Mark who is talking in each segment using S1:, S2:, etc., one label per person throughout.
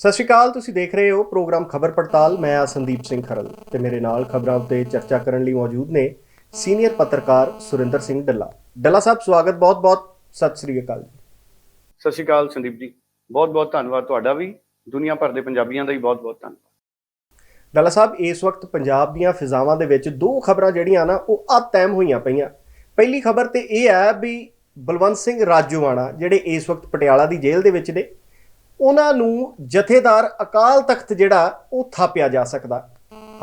S1: ਸਤਿ ਸ਼੍ਰੀ ਅਕਾਲ ਤੁਸੀਂ ਦੇਖ ਰਹੇ ਹੋ ਪ੍ਰੋਗਰਾਮ ਖਬਰ ਪੜਤਾਲ। ਮੈਂ ਆ ਸੰਦੀਪ ਸਿੰਘ ਖਰਲ ਤੇ ਮੇਰੇ ਨਾਲ ਖਬਰਾਂ ਉੱਤੇ ਚਰਚਾ ਕਰਨ ਲਈ ਮੌਜੂਦ ਨੇ ਸੀਨੀਅਰ ਪੱਤਰਕਾਰ ਸੁਰਿੰਦਰ ਸਿੰਘ ਡੱਲਾ। ਡੱਲਾ ਸਾਹਿਬ ਸਵਾਗਤ ਬਹੁਤ-ਬਹੁਤ ਸਤਿ ਸ਼੍ਰੀ ਅਕਾਲ ਜੀ।
S2: ਸਤਿ ਸ਼੍ਰੀ ਅਕਾਲ ਸੰਦੀਪ ਜੀ। ਬਹੁਤ ਬਹੁਤ ਧੰਨਵਾਦ ਤੁਹਾਡਾ ਵੀ। ਦੁਨੀਆ ਭਰ ਦੇ ਪੰਜਾਬੀਆਂ ਦਾ ਵੀ ਬਹੁਤ ਬਹੁਤ ਧੰਨਵਾਦ।
S1: ਡੱਲਾ ਸਾਹਿਬ ਇਸ ਵਕਤ ਪੰਜਾਬ ਦੀਆਂ ਫਿਜ਼ਾਵਾਂ ਦੇ ਵਿੱਚ ਦੋ ਖਬਰਾਂ ਜਿਹੜੀਆਂ ਨਾ ਉਹ ਅਤੈਮ ਹੋਈਆਂ ਪਈਆਂ। ਪਹਿਲੀ ਖਬਰ ਤੇ ਇਹ ਹੈ ਵੀ ਬਲਵੰਤ ਸਿੰਘ ਰਾਜੋਵਾਣਾ ਜਿਹੜੇ ਇਸ ਵਕਤ ਪਟਿਆਲਾ ਦੀ ਜੇਲ੍ਹ ਦੇ ਵਿੱਚ ਨੇ ਉਹਨਾਂ ਨੂੰ ਜਥੇਦਾਰ ਅਕਾਲ ਤਖਤ ਜਿਹੜਾ, ਉਹ ਥਾਪਿਆ ਜਾ ਸਕਦਾ।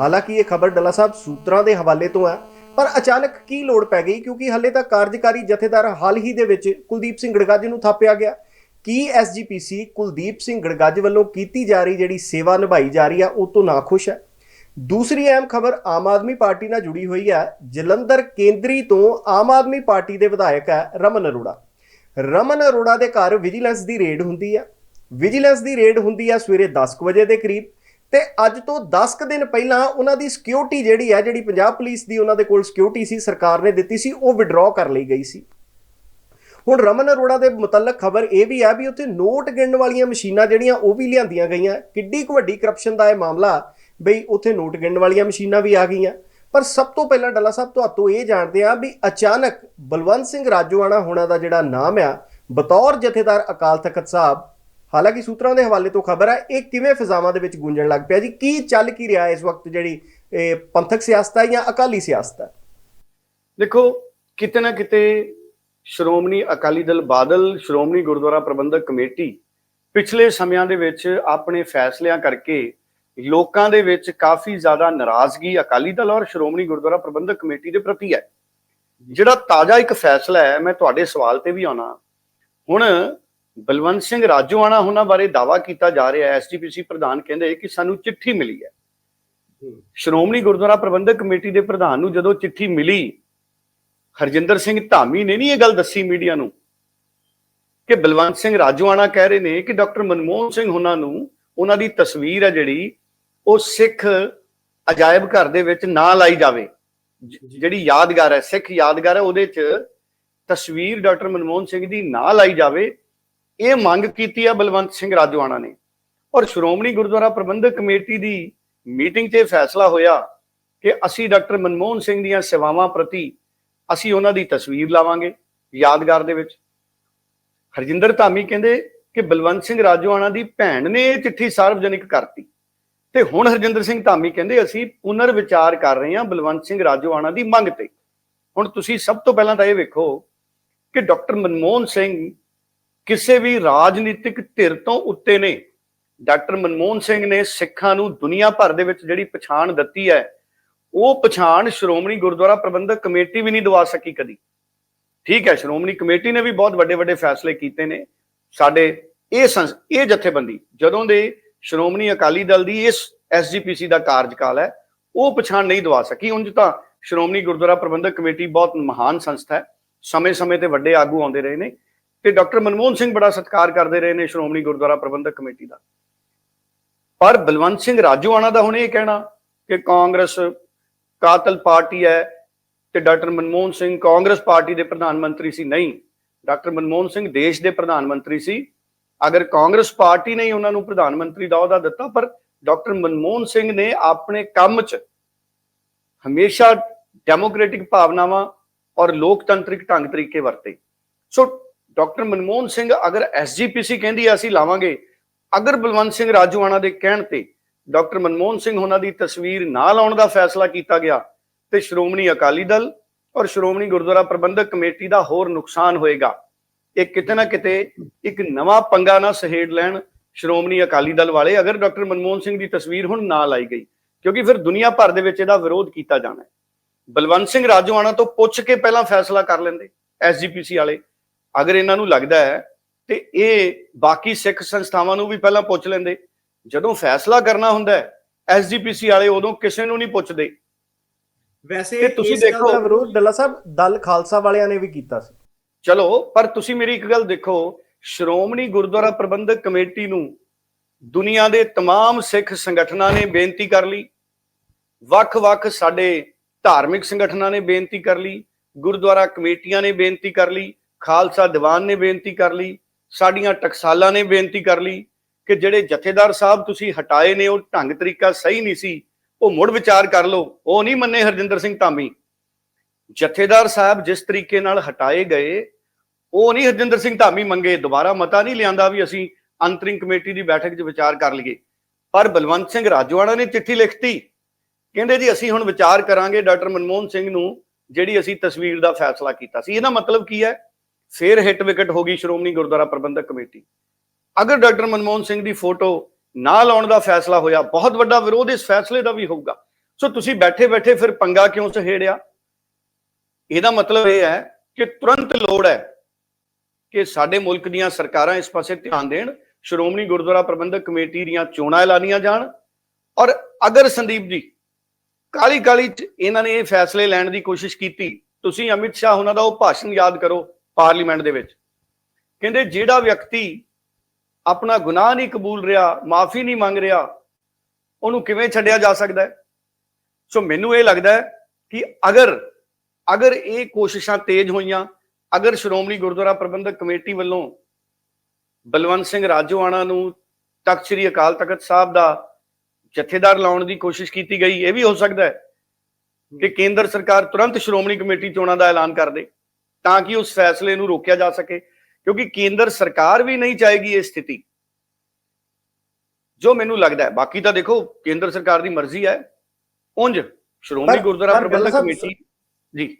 S1: ਹਾਲਾਂਕਿ ਇਹ ਖਬਰ ਡੱਲਾ ਸਾਹਿਬ ਸੂਤਰਾਂ ਦੇ ਹਵਾਲੇ ਤੋਂ ਹੈ, ਪਰ ਅਚਾਨਕ ਕੀ ਲੋੜ ਪੈ ਗਈ? ਕਿਉਂਕਿ ਹੱਲੇ ਤਾਂ ਕਾਰਜਕਾਰੀ ਜਥੇਦਾਰ ਹਾਲ ਹੀ ਦੇ ਵਿੱਚ ਕੁਲਦੀਪ ਸਿੰਘ ਗੜਗੱਜ ਨੂੰ ਥਾਪਿਆ ਗਿਆ। ਕੀ ਐਸਜੀਪੀਸੀ ਕੁਲਦੀਪ ਸਿੰਘ ਗੜਗਾਜ ਵੱਲੋਂ ਕੀਤੀ ਜਾ ਰਹੀ ਜਿਹੜੀ ਸੇਵਾ ਨਿਭਾਈ ਜਾ ਰਹੀ ਆ, ਉਹ ਤੋਂ ਨਾਖੁਸ਼ ਹੈ? ਦੂਸਰੀ ਅਹਿਮ ਖਬਰ ਆਮ ਆਦਮੀ ਪਾਰਟੀ ਨਾਲ ਜੁੜੀ ਹੋਈ ਹੈ, ਜਲੰਧਰ ਕੇਂਦਰੀ ਤੋਂ ਆਮ ਆਦਮੀ ਪਾਰਟੀ ਦੇ ਵਿਧਾਇਕ ਹੈ ਰਮਨ ਅਰੋੜਾ। ਰਮਨ ਅਰੋੜਾ ਦੇ ਘਰ ਵਿਜੀਲੈਂਸ ਦੀ ਰੇਡ ਹੁੰਦੀ ਹੈ। ਵਿਜੀਲੈਂਸ ਦੀ ਰੇਡ ਹੁੰਦੀ ਆ ਸਵੇਰੇ 10 ਕੁ ਵਜੇ ਦੇ ਕਰੀਬ। ਤੇ ਅੱਜ ਤੋਂ 10 ਕੁ ਦਿਨ ਪਹਿਲਾਂ ਉਹਨਾਂ ਦੀ ਸਿਕਿਉਰਿਟੀ ਜਿਹੜੀ ਹੈ ਜਿਹੜੀ ਪੰਜਾਬ ਪੁਲਿਸ ਦੀ ਉਹਨਾਂ ਦੇ ਕੋਲ ਸਿਕਿਉਰਿਟੀ ਸੀ, ਸਰਕਾਰ ਨੇ ਦਿੱਤੀ ਸੀ, ਉਹ ਵਿਡਰਾਅ ਕਰ ਲਈ ਗਈ ਸੀ। ਹੁਣ ਰਮਨ ਅਰੋੜਾ ਦੇ ਮੁਤਲਕ ਖਬਰ ਇਹ ਵੀ ਹੈ ਵੀ ਉੱਥੇ ਨੋਟ ਗਿਣਨ ਵਾਲੀਆਂ ਮਸ਼ੀਨਾਂ ਜਿਹੜੀਆਂ ਉਹ ਵੀ ਲਿਆਂਦੀਆਂ ਗਈਆਂ। ਕਿੱਡੀ ਕੁ ਵੱਡੀ ਕਰਪਸ਼ਨ ਦਾ ਇਹ ਮਾਮਲਾ ਬਈ ਉੱਥੇ ਨੋਟ ਗਿਣਨ ਵਾਲੀਆਂ ਮਸ਼ੀਨਾਂ ਵੀ ਆ ਗਈਆਂ। ਪਰ ਸਭ ਤੋਂ ਪਹਿਲਾਂ ਡੱਲਾ ਸਾਹਿਬ, ਤੁਹਾਤੋਂ ਇਹ ਜਾਣਦੇ ਆ ਵੀ ਅਚਾਨਕ ਬਲਵੰਤ ਸਿੰਘ ਰਾਜੋਆਣਾ ਹੋਣਾ ਦਾ ਜਿਹੜਾ ਨਾਮ ਆ, ਬਤੌਰ ਜਥੇਦਾਰ ਅਕਾਲ ਤਖਤ ਸਾਹਿਬ ਹਾਲਾਂਕਿ ਸੂਤਰਾਂ ਦੇ ਹਵਾਲੇ ਤੋਂ ਖਬਰ ਹੈ, ਇਹ ਕਿਵੇਂ ਫਿਜ਼ਾਵਾਂ ਦੇ ਵਿੱਚ ਗੂੰਜਣ ਲੱਗ ਪਿਆ ਜੀ? ਕੀ ਚੱਲ ਕੀ ਰਿਹਾ ਇਸ ਵਕਤ ਜਿਹੜੀ, ਇਹ ਪੰਥਕ ਸਿਆਸਤ ਹੈ ਜਾਂ ਅਕਾਲੀ ਸਿਆਸਤ ਹੈ?
S2: ਦੇਖੋ, ਕਿਤੇ ਨਾ ਕਿਤੇ ਸ਼੍ਰੋਮਣੀ ਅਕਾਲੀ ਦਲ ਬਾਦਲ, ਸ਼੍ਰੋਮਣੀ ਗੁਰਦੁਆਰਾ ਪ੍ਰਬੰਧਕ ਕਮੇਟੀ ਪਿਛਲੇ ਸਮਿਆਂ ਦੇ ਵਿੱਚ ਆਪਣੇ ਫੈਸਲਿਆਂ ਕਰਕੇ ਲੋਕਾਂ ਦੇ ਵਿੱਚ ਕਾਫੀ ਜ਼ਿਆਦਾ ਨਾਰਾਜ਼ਗੀ ਅਕਾਲੀ ਦਲ ਔਰ ਸ਼੍ਰੋਮਣੀ ਗੁਰਦੁਆਰਾ ਪ੍ਰਬੰਧਕ ਕਮੇਟੀ ਦੇ ਪ੍ਰਤੀ ਹੈ। ਜਿਹੜਾ ਤਾਜ਼ਾ ਇੱਕ ਫੈਸਲਾ ਹੈ, ਮੈਂ ਤੁਹਾਡੇ ਸਵਾਲ ਤੇ ਵੀ ਆਉਣਾ। ਹੁਣ ਬਲਵੰਤ ਸਿੰਘ ਰਾਜੋਆਣਾ ਉਹਨਾਂ ਬਾਰੇ ਦਾਵਾ ਕੀਤਾ ਜਾ ਰਿਹਾ ਹੈ। ਐਸਜੀਪੀਸੀ ਪ੍ਰਧਾਨ ਕਹਿੰਦੇ ਕਿ ਸਾਨੂੰ ਚਿੱਠੀ ਮਿਲੀ ਹੈ। ਸ਼੍ਰੋਮਣੀ ਗੁਰਦੁਆਰਾ ਪ੍ਰਬੰਧਕ ਕਮੇਟੀ ਦੇ ਪ੍ਰਧਾਨ ਨੂੰ ਜਦੋਂ ਚਿੱਠੀ ਮਿਲੀ ਹਰਜਿੰਦਰ ਸਿੰਘ ਧਾਮੀ ਨੇ ਨਹੀਂ ਇਹ ਗੱਲ ਦੱਸੀ ਮੀਡੀਆ ਨੂੰ ਕਿ ਬਲਵੰਤ ਸਿੰਘ ਰਾਜੋਆਣਾ ਕਹਿ ਰਹੇ ਨੇ ਕਿ ਡਾਕਟਰ ਮਨਮੋਹਨ ਸਿੰਘ ਉਹਨਾਂ ਨੂੰ ਉਹਨਾਂ ਦੀ ਤਸਵੀਰ ਹੈ ਜਿਹੜੀ ਉਹ ਸਿੱਖ ਅਜਾਇਬ ਘਰ ਦੇ ਵਿੱਚ ਨਾ ਲਾਈ ਜਾਵੇ। ਜਿਹੜੀ ਯਾਦਗਾਰ ਹੈ ਸਿੱਖ ਯਾਦਗਾਰ ਹੈ ਉਹਦੇ 'ਚ ਤਸਵੀਰ ਡਾਕਟਰ ਮਨਮੋਹਨ ਸਿੰਘ ਦੀ ਨਾ ਲਾਈ ਜਾਵੇ। ਇਹ ਮੰਗ ਕੀਤੀ ਆ ਬਲਵੰਤ ਸਿੰਘ ਰਾਜੋਆਣਾ ਨੇ। ਔਰ ਸ਼੍ਰੋਮਣੀ ਗੁਰਦੁਆਰਾ ਪ੍ਰਬੰਧਕ ਕਮੇਟੀ ਦੀ ਮੀਟਿੰਗ 'ਚ ਇਹ ਫੈਸਲਾ ਹੋਇਆ ਕਿ ਅਸੀਂ ਡਾਕਟਰ ਮਨਮੋਹਨ ਸਿੰਘ ਦੀਆਂ ਸੇਵਾਵਾਂ ਪ੍ਰਤੀ ਅਸੀਂ ਉਹਨਾਂ ਦੀ ਤਸਵੀਰ ਲਾਵਾਂਗੇ ਯਾਦਗਾਰ ਦੇ ਵਿੱਚ। ਹਰਜਿੰਦਰ ਧਾਮੀ ਕਹਿੰਦੇ ਕਿ ਬਲਵੰਤ ਸਿੰਘ ਰਾਜੋਆਣਾ ਦੀ ਭੈਣ ਨੇ ਇਹ ਚਿੱਠੀ ਸਾਰਵਜਨਿਕ ਕਰਤੀ। ਤੇ ਹੁਣ ਹਰਜਿੰਦਰ ਸਿੰਘ ਧਾਮੀ ਕਹਿੰਦੇ ਅਸੀਂ ਪੁਨਰ ਵਿਚਾਰ ਕਰ ਰਹੇ ਹਾਂ ਬਲਵੰਤ ਸਿੰਘ ਰਾਜੋਆਣਾ ਦੀ ਮੰਗ ਤੇ। ਹੁਣ ਤੁਸੀਂ ਸਭ ਤੋਂ ਪਹਿਲਾਂ ਤਾਂ ਇਹ ਵੇਖੋ ਕਿ ਡਾਕਟਰ ਮਨਮੋਹਨ ਸਿੰਘ ਕਿਸੇ ਵੀ ਰਾਜਨੀਤਿਕ ਧਿਰ ਤੋਂ ਉੱਤੇ ਨੇ। ਡਾਕਟਰ ਮਨਮੋਹਨ ਸਿੰਘ ਨੇ ਸਿੱਖਾਂ ਨੂੰ ਦੁਨੀਆ ਭਰ ਦੇ ਵਿੱਚ ਜਿਹੜੀ ਪਛਾਣ ਦਿੱਤੀ ਹੈ, ਉਹ ਪਛਾਣ ਸ਼੍ਰੋਮਣੀ ਗੁਰਦੁਆਰਾ ਪ੍ਰਬੰਧਕ ਕਮੇਟੀ ਵੀ ਨਹੀਂ ਦਵਾ ਸਕੀ ਕਦੀ। ਠੀਕ ਹੈ, ਸ਼੍ਰੋਮਣੀ ਕਮੇਟੀ ਨੇ ਵੀ ਬਹੁਤ ਵੱਡੇ ਵੱਡੇ ਫੈਸਲੇ ਕੀਤੇ ਨੇ। ਸਾਡੇ ਇਹ ਸੰਸ- ਇਹ ਜਥੇਬੰਦੀ, ਜਦੋਂ ਦੇ ਸ਼੍ਰੋਮਣੀ ਅਕਾਲੀ ਦਲ ਦੀ ਇਸ ਐਸਜੀਪੀਸੀ ਦਾ ਕਾਰਜਕਾਲ ਹੈ, ਉਹ ਪਛਾਣ ਨਹੀਂ ਦਵਾ ਸਕੀ। ਉਂਝ ਤਾਂ ਸ਼੍ਰੋਮਣੀ ਗੁਰਦੁਆਰਾ ਪ੍ਰਬੰਧਕ ਕਮੇਟੀ ਬਹੁਤ ਮਹਾਨ ਸੰਸਥਾ ਹੈ। ਸਮੇਂ-ਸਮੇਂ ਤੇ ਵੱਡੇ ਆਗੂ ਆਉਂਦੇ ਰਹੇ ਨੇ। ਤੇ ਡਾਕਟਰ ਮਨਮੋਹਨ ਸਿੰਘ ਬੜਾ ਸਤਿਕਾਰ ਕਰਦੇ ਰਹੇ ਨੇ ਸ਼੍ਰੋਮਣੀ ਗੁਰਦੁਆਰਾ ਪ੍ਰਬੰਧਕ ਕਮੇਟੀ ਦਾ। ਪਰ ਬਲਵੰਤ ਸਿੰਘ ਰਾਜੋਆਣਾ ਦਾ ਹੁਣ ਇਹ ਕਹਿਣਾ ਕਿ ਕਾਂਗਰਸ ਕਾਤਲ ਪਾਰਟੀ ਹੈ ਤੇ ਡਾਕਟਰ ਮਨਮੋਹਨ ਸਿੰਘ ਕਾਂਗਰਸ ਪਾਰਟੀ ਦੇ ਪ੍ਰਧਾਨ ਮੰਤਰੀ ਸੀ ਨਹੀਂ, ਡਾਕਟਰ ਮਨਮੋਹਨ ਸਿੰਘ ਦੇਸ਼ ਦੇ ਪ੍ਰਧਾਨ ਮੰਤਰੀ ਸੀ। ਅਗਰ ਕਾਂਗਰਸ ਪਾਰਟੀ ਨੇ ਉਹਨਾਂ ਨੂੰ ਪ੍ਰਧਾਨ ਮੰਤਰੀ ਦਾ ਅਹੁਦਾ ਦਿੱਤਾ, ਪਰ ਡਾਕਟਰ ਮਨਮੋਹਨ ਸਿੰਘ ਨੇ ਆਪਣੇ ਕੰਮ 'ਚ ਹਮੇਸ਼ਾ ਡੈਮੋਕ੍ਰੈਟਿਕ ਭਾਵਨਾਵਾਂ ਔਰ ਲੋਕਤੰਤਰਿਕ ਢੰਗ ਤਰੀਕੇ ਵਰਤੇ। ਸੋ ਡਾਕਟਰ ਮਨਮੋਹਨ ਸਿੰਘ ਅਗਰ ਐਸਜੀਪੀਸੀ ਕਹਿੰਦੀ ਹੈ ਅਸੀਂ ਲਾਵਾਂਗੇ। ਅਗਰ ਬਲਵੰਤ ਸਿੰਘ ਰਾਜੂਆਣਾ ਦੇ ਕਹਿਣ ਤੇ ਡਾਕਟਰ ਮਨਮੋਹਨ ਸਿੰਘ ਉਹਨਾਂ ਦੀ ਤਸਵੀਰ ਨਾ ਲਾਉਣ ਦਾ ਫੈਸਲਾ ਕੀਤਾ ਗਿਆ, ਤੇ ਸ਼੍ਰੋਮਣੀ ਅਕਾਲੀ ਦਲ ਔਰ ਸ਼੍ਰੋਮਣੀ ਗੁਰਦੁਆਰਾ ਪ੍ਰਬੰਧਕ ਕਮੇਟੀ ਦਾ ਹੋਰ ਨੁਕਸਾਨ ਹੋਏਗਾ। ਇਹ ਕਿਤੇ ਨਾ ਕਿਤੇ ਇੱਕ ਨਵਾਂ ਪੰਗਾ ਨਾ ਸਹੇੜ ਲੈਣ ਸ਼੍ਰੋਮਣੀ ਅਕਾਲੀ ਦਲ ਵਾਲੇ ਅਗਰ ਡਾਕਟਰ ਮਨਮੋਹਨ ਸਿੰਘ ਦੀ ਤਸਵੀਰ ਹੁਣ ਨਾ ਲਾਈ ਗਈ, ਕਿਉਂਕਿ ਫਿਰ ਦੁਨੀਆ ਭਰ ਦੇ ਵਿੱਚ ਇਹਦਾ ਵਿਰੋਧ ਕੀਤਾ ਜਾਣਾ ਹੈ। ਬਲਵੰਤ ਸਿੰਘ ਰਾਜੋਆਣਾ ਤੋਂ ਪੁੱਛ ਕੇ ਪਹਿਲਾਂ ਫੈਸਲਾ ਕਰ ਲੈਂਦੇ ਐਸਜੀਪੀਸੀ ਵਾਲੇ। ਅਗਰ ਇਹਨਾਂ ਨੂੰ ਲੱਗਦਾ ਹੈ ਤੇ ਇਹ ਬਾਕੀ ਸਿੱਖ ਸੰਸਥਾਵਾਂ ਨੂੰ ਵੀ ਪਹਿਲਾਂ ਪੁੱਛ ਲੈਂਦੇ ਜਦੋਂ ਫੈਸਲਾ ਕਰਨਾ ਹੁੰਦਾ ਹੈ ਐਸਜੀਪੀਸੀ ਵਾਲੇ ਉਦੋਂ ਕਿਸੇ ਨੂੰ ਨਹੀਂ ਪੁੱਛਦੇ
S1: ਵੈਸੇ
S2: ਤੇ ਤੁਸੀਂ
S1: ਇਸ ਗੱਲ
S2: ਦੇਖੋ-
S1: ਦਾ ਵਿਰੋਧ ਡੱਲਾ ਸਾਹਿਬ ਦਲ ਖਾਲਸਾ ਵਾਲਿਆਂ ਨੇ ਵੀ ਕੀਤਾ ਸੀ
S2: ਚਲੋ ਪਰ ਤੁਸੀਂ ਮੇਰੀ ਇੱਕ ਗੱਲ ਦੇਖੋ ਸ਼੍ਰੋਮਣੀ ਗੁਰਦੁਆਰਾ ਪ੍ਰਬੰਧਕ ਕਮੇਟੀ ਨੂੰ ਦੁਨੀਆ ਦੇ तमाम ਸਿੱਖ ਸੰਗਠਨਾਂ ਨੇ ਬੇਨਤੀ ਕਰ ਲਈ ਵੱਖ-ਵੱਖ ਸਾਡੇ ਧਾਰਮਿਕ ਸੰਗਠਨਾਂ ਨੇ ਬੇਨਤੀ ਕਰ ਲਈ ਗੁਰਦੁਆਰਾ ਕਮੇਟੀਆਂ ਨੇ ਬੇਨਤੀ ਕਰ ਲਈ ਖਾਲਸਾ ਦੀਵਾਨ ਨੇ ਬੇਨਤੀ ਕਰ ਲਈ, ਸਾਡੀਆਂ ਟਕਸਾਲਾਂ ਨੇ ਬੇਨਤੀ ਕਰ ਲਈ ਕਿ ਜਿਹੜੇ ਜਥੇਦਾਰ ਸਾਹਿਬ ਤੁਸੀਂ ਹਟਾਏ ਨੇ, ਉਹ ਢੰਗ ਤਰੀਕਾ ਸਹੀ ਨਹੀਂ ਸੀ, ਉਹ ਮੁੜ ਵਿਚਾਰ ਕਰ ਲਓ, ਉਹ ਨਹੀਂ ਮੰਨੇ ਹਰਜਿੰਦਰ ਸਿੰਘ ਧਾਮੀ। ਜਥੇਦਾਰ ਸਾਹਿਬ ਜਿਸ ਤਰੀਕੇ ਨਾਲ ਹਟਾਏ ਗਏ, ਉਹ ਨਹੀਂ ਹਰਜਿੰਦਰ ਸਿੰਘ ਧਾਮੀ ਮੰਗੇ, ਦੁਬਾਰਾ ਮਤਾ ਨਹੀਂ ਲਿਆਂਦਾ ਵੀ ਅਸੀਂ ਅੰਤਰਿੰਗ ਕਮੇਟੀ ਦੀ ਬੈਠਕ 'ਚ ਵਿਚਾਰ ਕਰ ਲਈਏ। ਪਰ ਬਲਵੰਤ ਸਿੰਘ ਰਾਜਵਾੜਾ ਨੇ ਚਿੱਠੀ ਲਿਖਤੀ, ਕਹਿੰਦੇ ਜੀ ਅਸੀਂ ਹੁਣ ਵਿਚਾਰ ਕਰਾਂਗੇ ਡਾਕਟਰ ਮਨਮੋਹਨ ਸਿੰਘ ਨੂੰ, ਜਿਹੜੀ ਅਸੀਂ ਤਸਵੀਰ ਦਾ ਫੈਸਲਾ ਕੀਤਾ ਸੀ। ਇਹਦਾ ਮਤਲਬ ਕੀ ਹੈ? ਫੇਰ ਹਿੱਟ ਵਿਕਟ ਹੋ ਗਈ ਸ਼੍ਰੋਮਣੀ ਗੁਰਦੁਆਰਾ ਪ੍ਰਬੰਧਕ ਕਮੇਟੀ। ਅਗਰ ਡਾਕਟਰ ਮਨਮੋਹਨ ਸਿੰਘ ਦੀ ਫੋਟੋ ਨਾ ਲਾਉਣ ਦਾ ਫੈਸਲਾ ਹੋਇਆ, ਬਹੁਤ ਵੱਡਾ ਵਿਰੋਧ ਇਸ ਫੈਸਲੇ ਦਾ ਵੀ ਹੋਊਗਾ। ਸੋ ਤੁਸੀਂ ਬੈਠੇ ਬੈਠੇ ਫਿਰ ਪੰਗਾ ਕਿਉਂ ਸਹੇੜਿਆ? ਇਹਦਾ ਮਤਲਬ ਇਹ ਹੈ ਕਿ ਤੁਰੰਤ ਲੋੜ ਹੈ ਕਿ ਸਾਡੇ ਮੁਲਕ ਦੀਆਂ ਸਰਕਾਰਾਂ ਇਸ ਪਾਸੇ ਧਿਆਨ ਦੇਣ, ਸ਼੍ਰੋਮਣੀ ਗੁਰਦੁਆਰਾ ਪ੍ਰਬੰਧਕ ਕਮੇਟੀ ਦੀਆਂ ਚੋਣਾਂ ਐਲਾਨੀਆਂ ਜਾਣ। ਔਰ ਅਗਰ ਸੰਦੀਪ ਜੀ ਕਾਲੀ ਕਾਲੀ ਚ ਇਹਨਾਂ ਨੇ ਇਹ ਫੈਸਲੇ ਲੈਣ ਦੀ ਕੋਸ਼ਿਸ਼ ਕੀਤੀ, ਤੁਸੀਂ ਅਮਿਤ ਸ਼ਾਹ ਉਹਨਾਂ ਦਾ ਉਹ ਭਾਸ਼ਣ ਯਾਦ ਕਰੋ। ਪਾਰਲੀਮੈਂਟ ਦੇ ਵਿੱਚ। ਕਹਿੰਦੇ ਜਿਹੜਾ ਵਿਅਕਤੀ ਆਪਣਾ ਗੁਨਾਹ ਨਹੀਂ ਕਬੂਲ ਰਿਹਾ, ਮਾਫੀ ਨਹੀਂ ਮੰਗ ਰਿਹਾ, ਉਹਨੂੰ ਕਿਵੇਂ ਛੱਡਿਆ ਜਾ ਸਕਦਾ ਹੈ? ਸੋ ਮੈਨੂੰ ਇਹ ਲੱਗਦਾ ਹੈ ਕਿ ਅਗਰ ਅਗਰ ਇਹ ਕੋਸ਼ਿਸ਼ਾਂ ਤੇਜ਼ ਹੋਈਆਂ, ਅਗਰ ਸ਼੍ਰੋਮਣੀ ਗੁਰਦੁਆਰਾ ਪ੍ਰਬੰਧਕ ਕਮੇਟੀ ਵੱਲੋਂ ਬਲਵੰਤ ਸਿੰਘ ਰਾਜੋਆਣਾ ਨੂੰ ਤਖਤ ਸ੍ਰੀ ਅਕਾਲ ਤਖਤ ਸਾਹਿਬ ਦਾ ਜਥੇਦਾਰ ਲਾਉਣ ਦੀ ਕੋਸ਼ਿਸ਼ ਕੀਤੀ ਗਈ, ਇਹ ਵੀ ਹੋ ਸਕਦਾ ਹੈ ਕਿ ਕੇਂਦਰ ਸਰਕਾਰ ਤੁਰੰਤ ਸ਼੍ਰੋਮਣੀ ਕਮੇਟੀ ਚੋਣਾਂ ਦਾ ਐਲਾਨ ਕਰ ਦੇ। ਤਾਂ ਕਿ ਉਸ ਫੈਸਲੇ ਨੂੰ ਰੋਕਿਆ ਜਾ ਸਕੇ ਕਿਉਂਕਿ ਕੇਂਦਰ ਸਰਕਾਰ ਵੀ ਨਹੀਂ ਚਾਹੇਗੀ ਇਹ ਸਥਿਤੀ। ਜੋ ਮੈਨੂੰ ਲੱਗਦਾ ਹੈ ਬਾਕੀ ਤਾਂ ਦੇਖੋ ਕੇਂਦਰ ਸਰਕਾਰ ਦੀ ਮਰਜ਼ੀ ਹੈ। ਉਂਝ ਸ਼੍ਰੋਮਣੀ ਗੁਰਦੁਆਰਾ
S1: ਪਰ
S2: ਪ੍ਰਬੰਧਕ ਕਮੇਟੀ ਜੀ।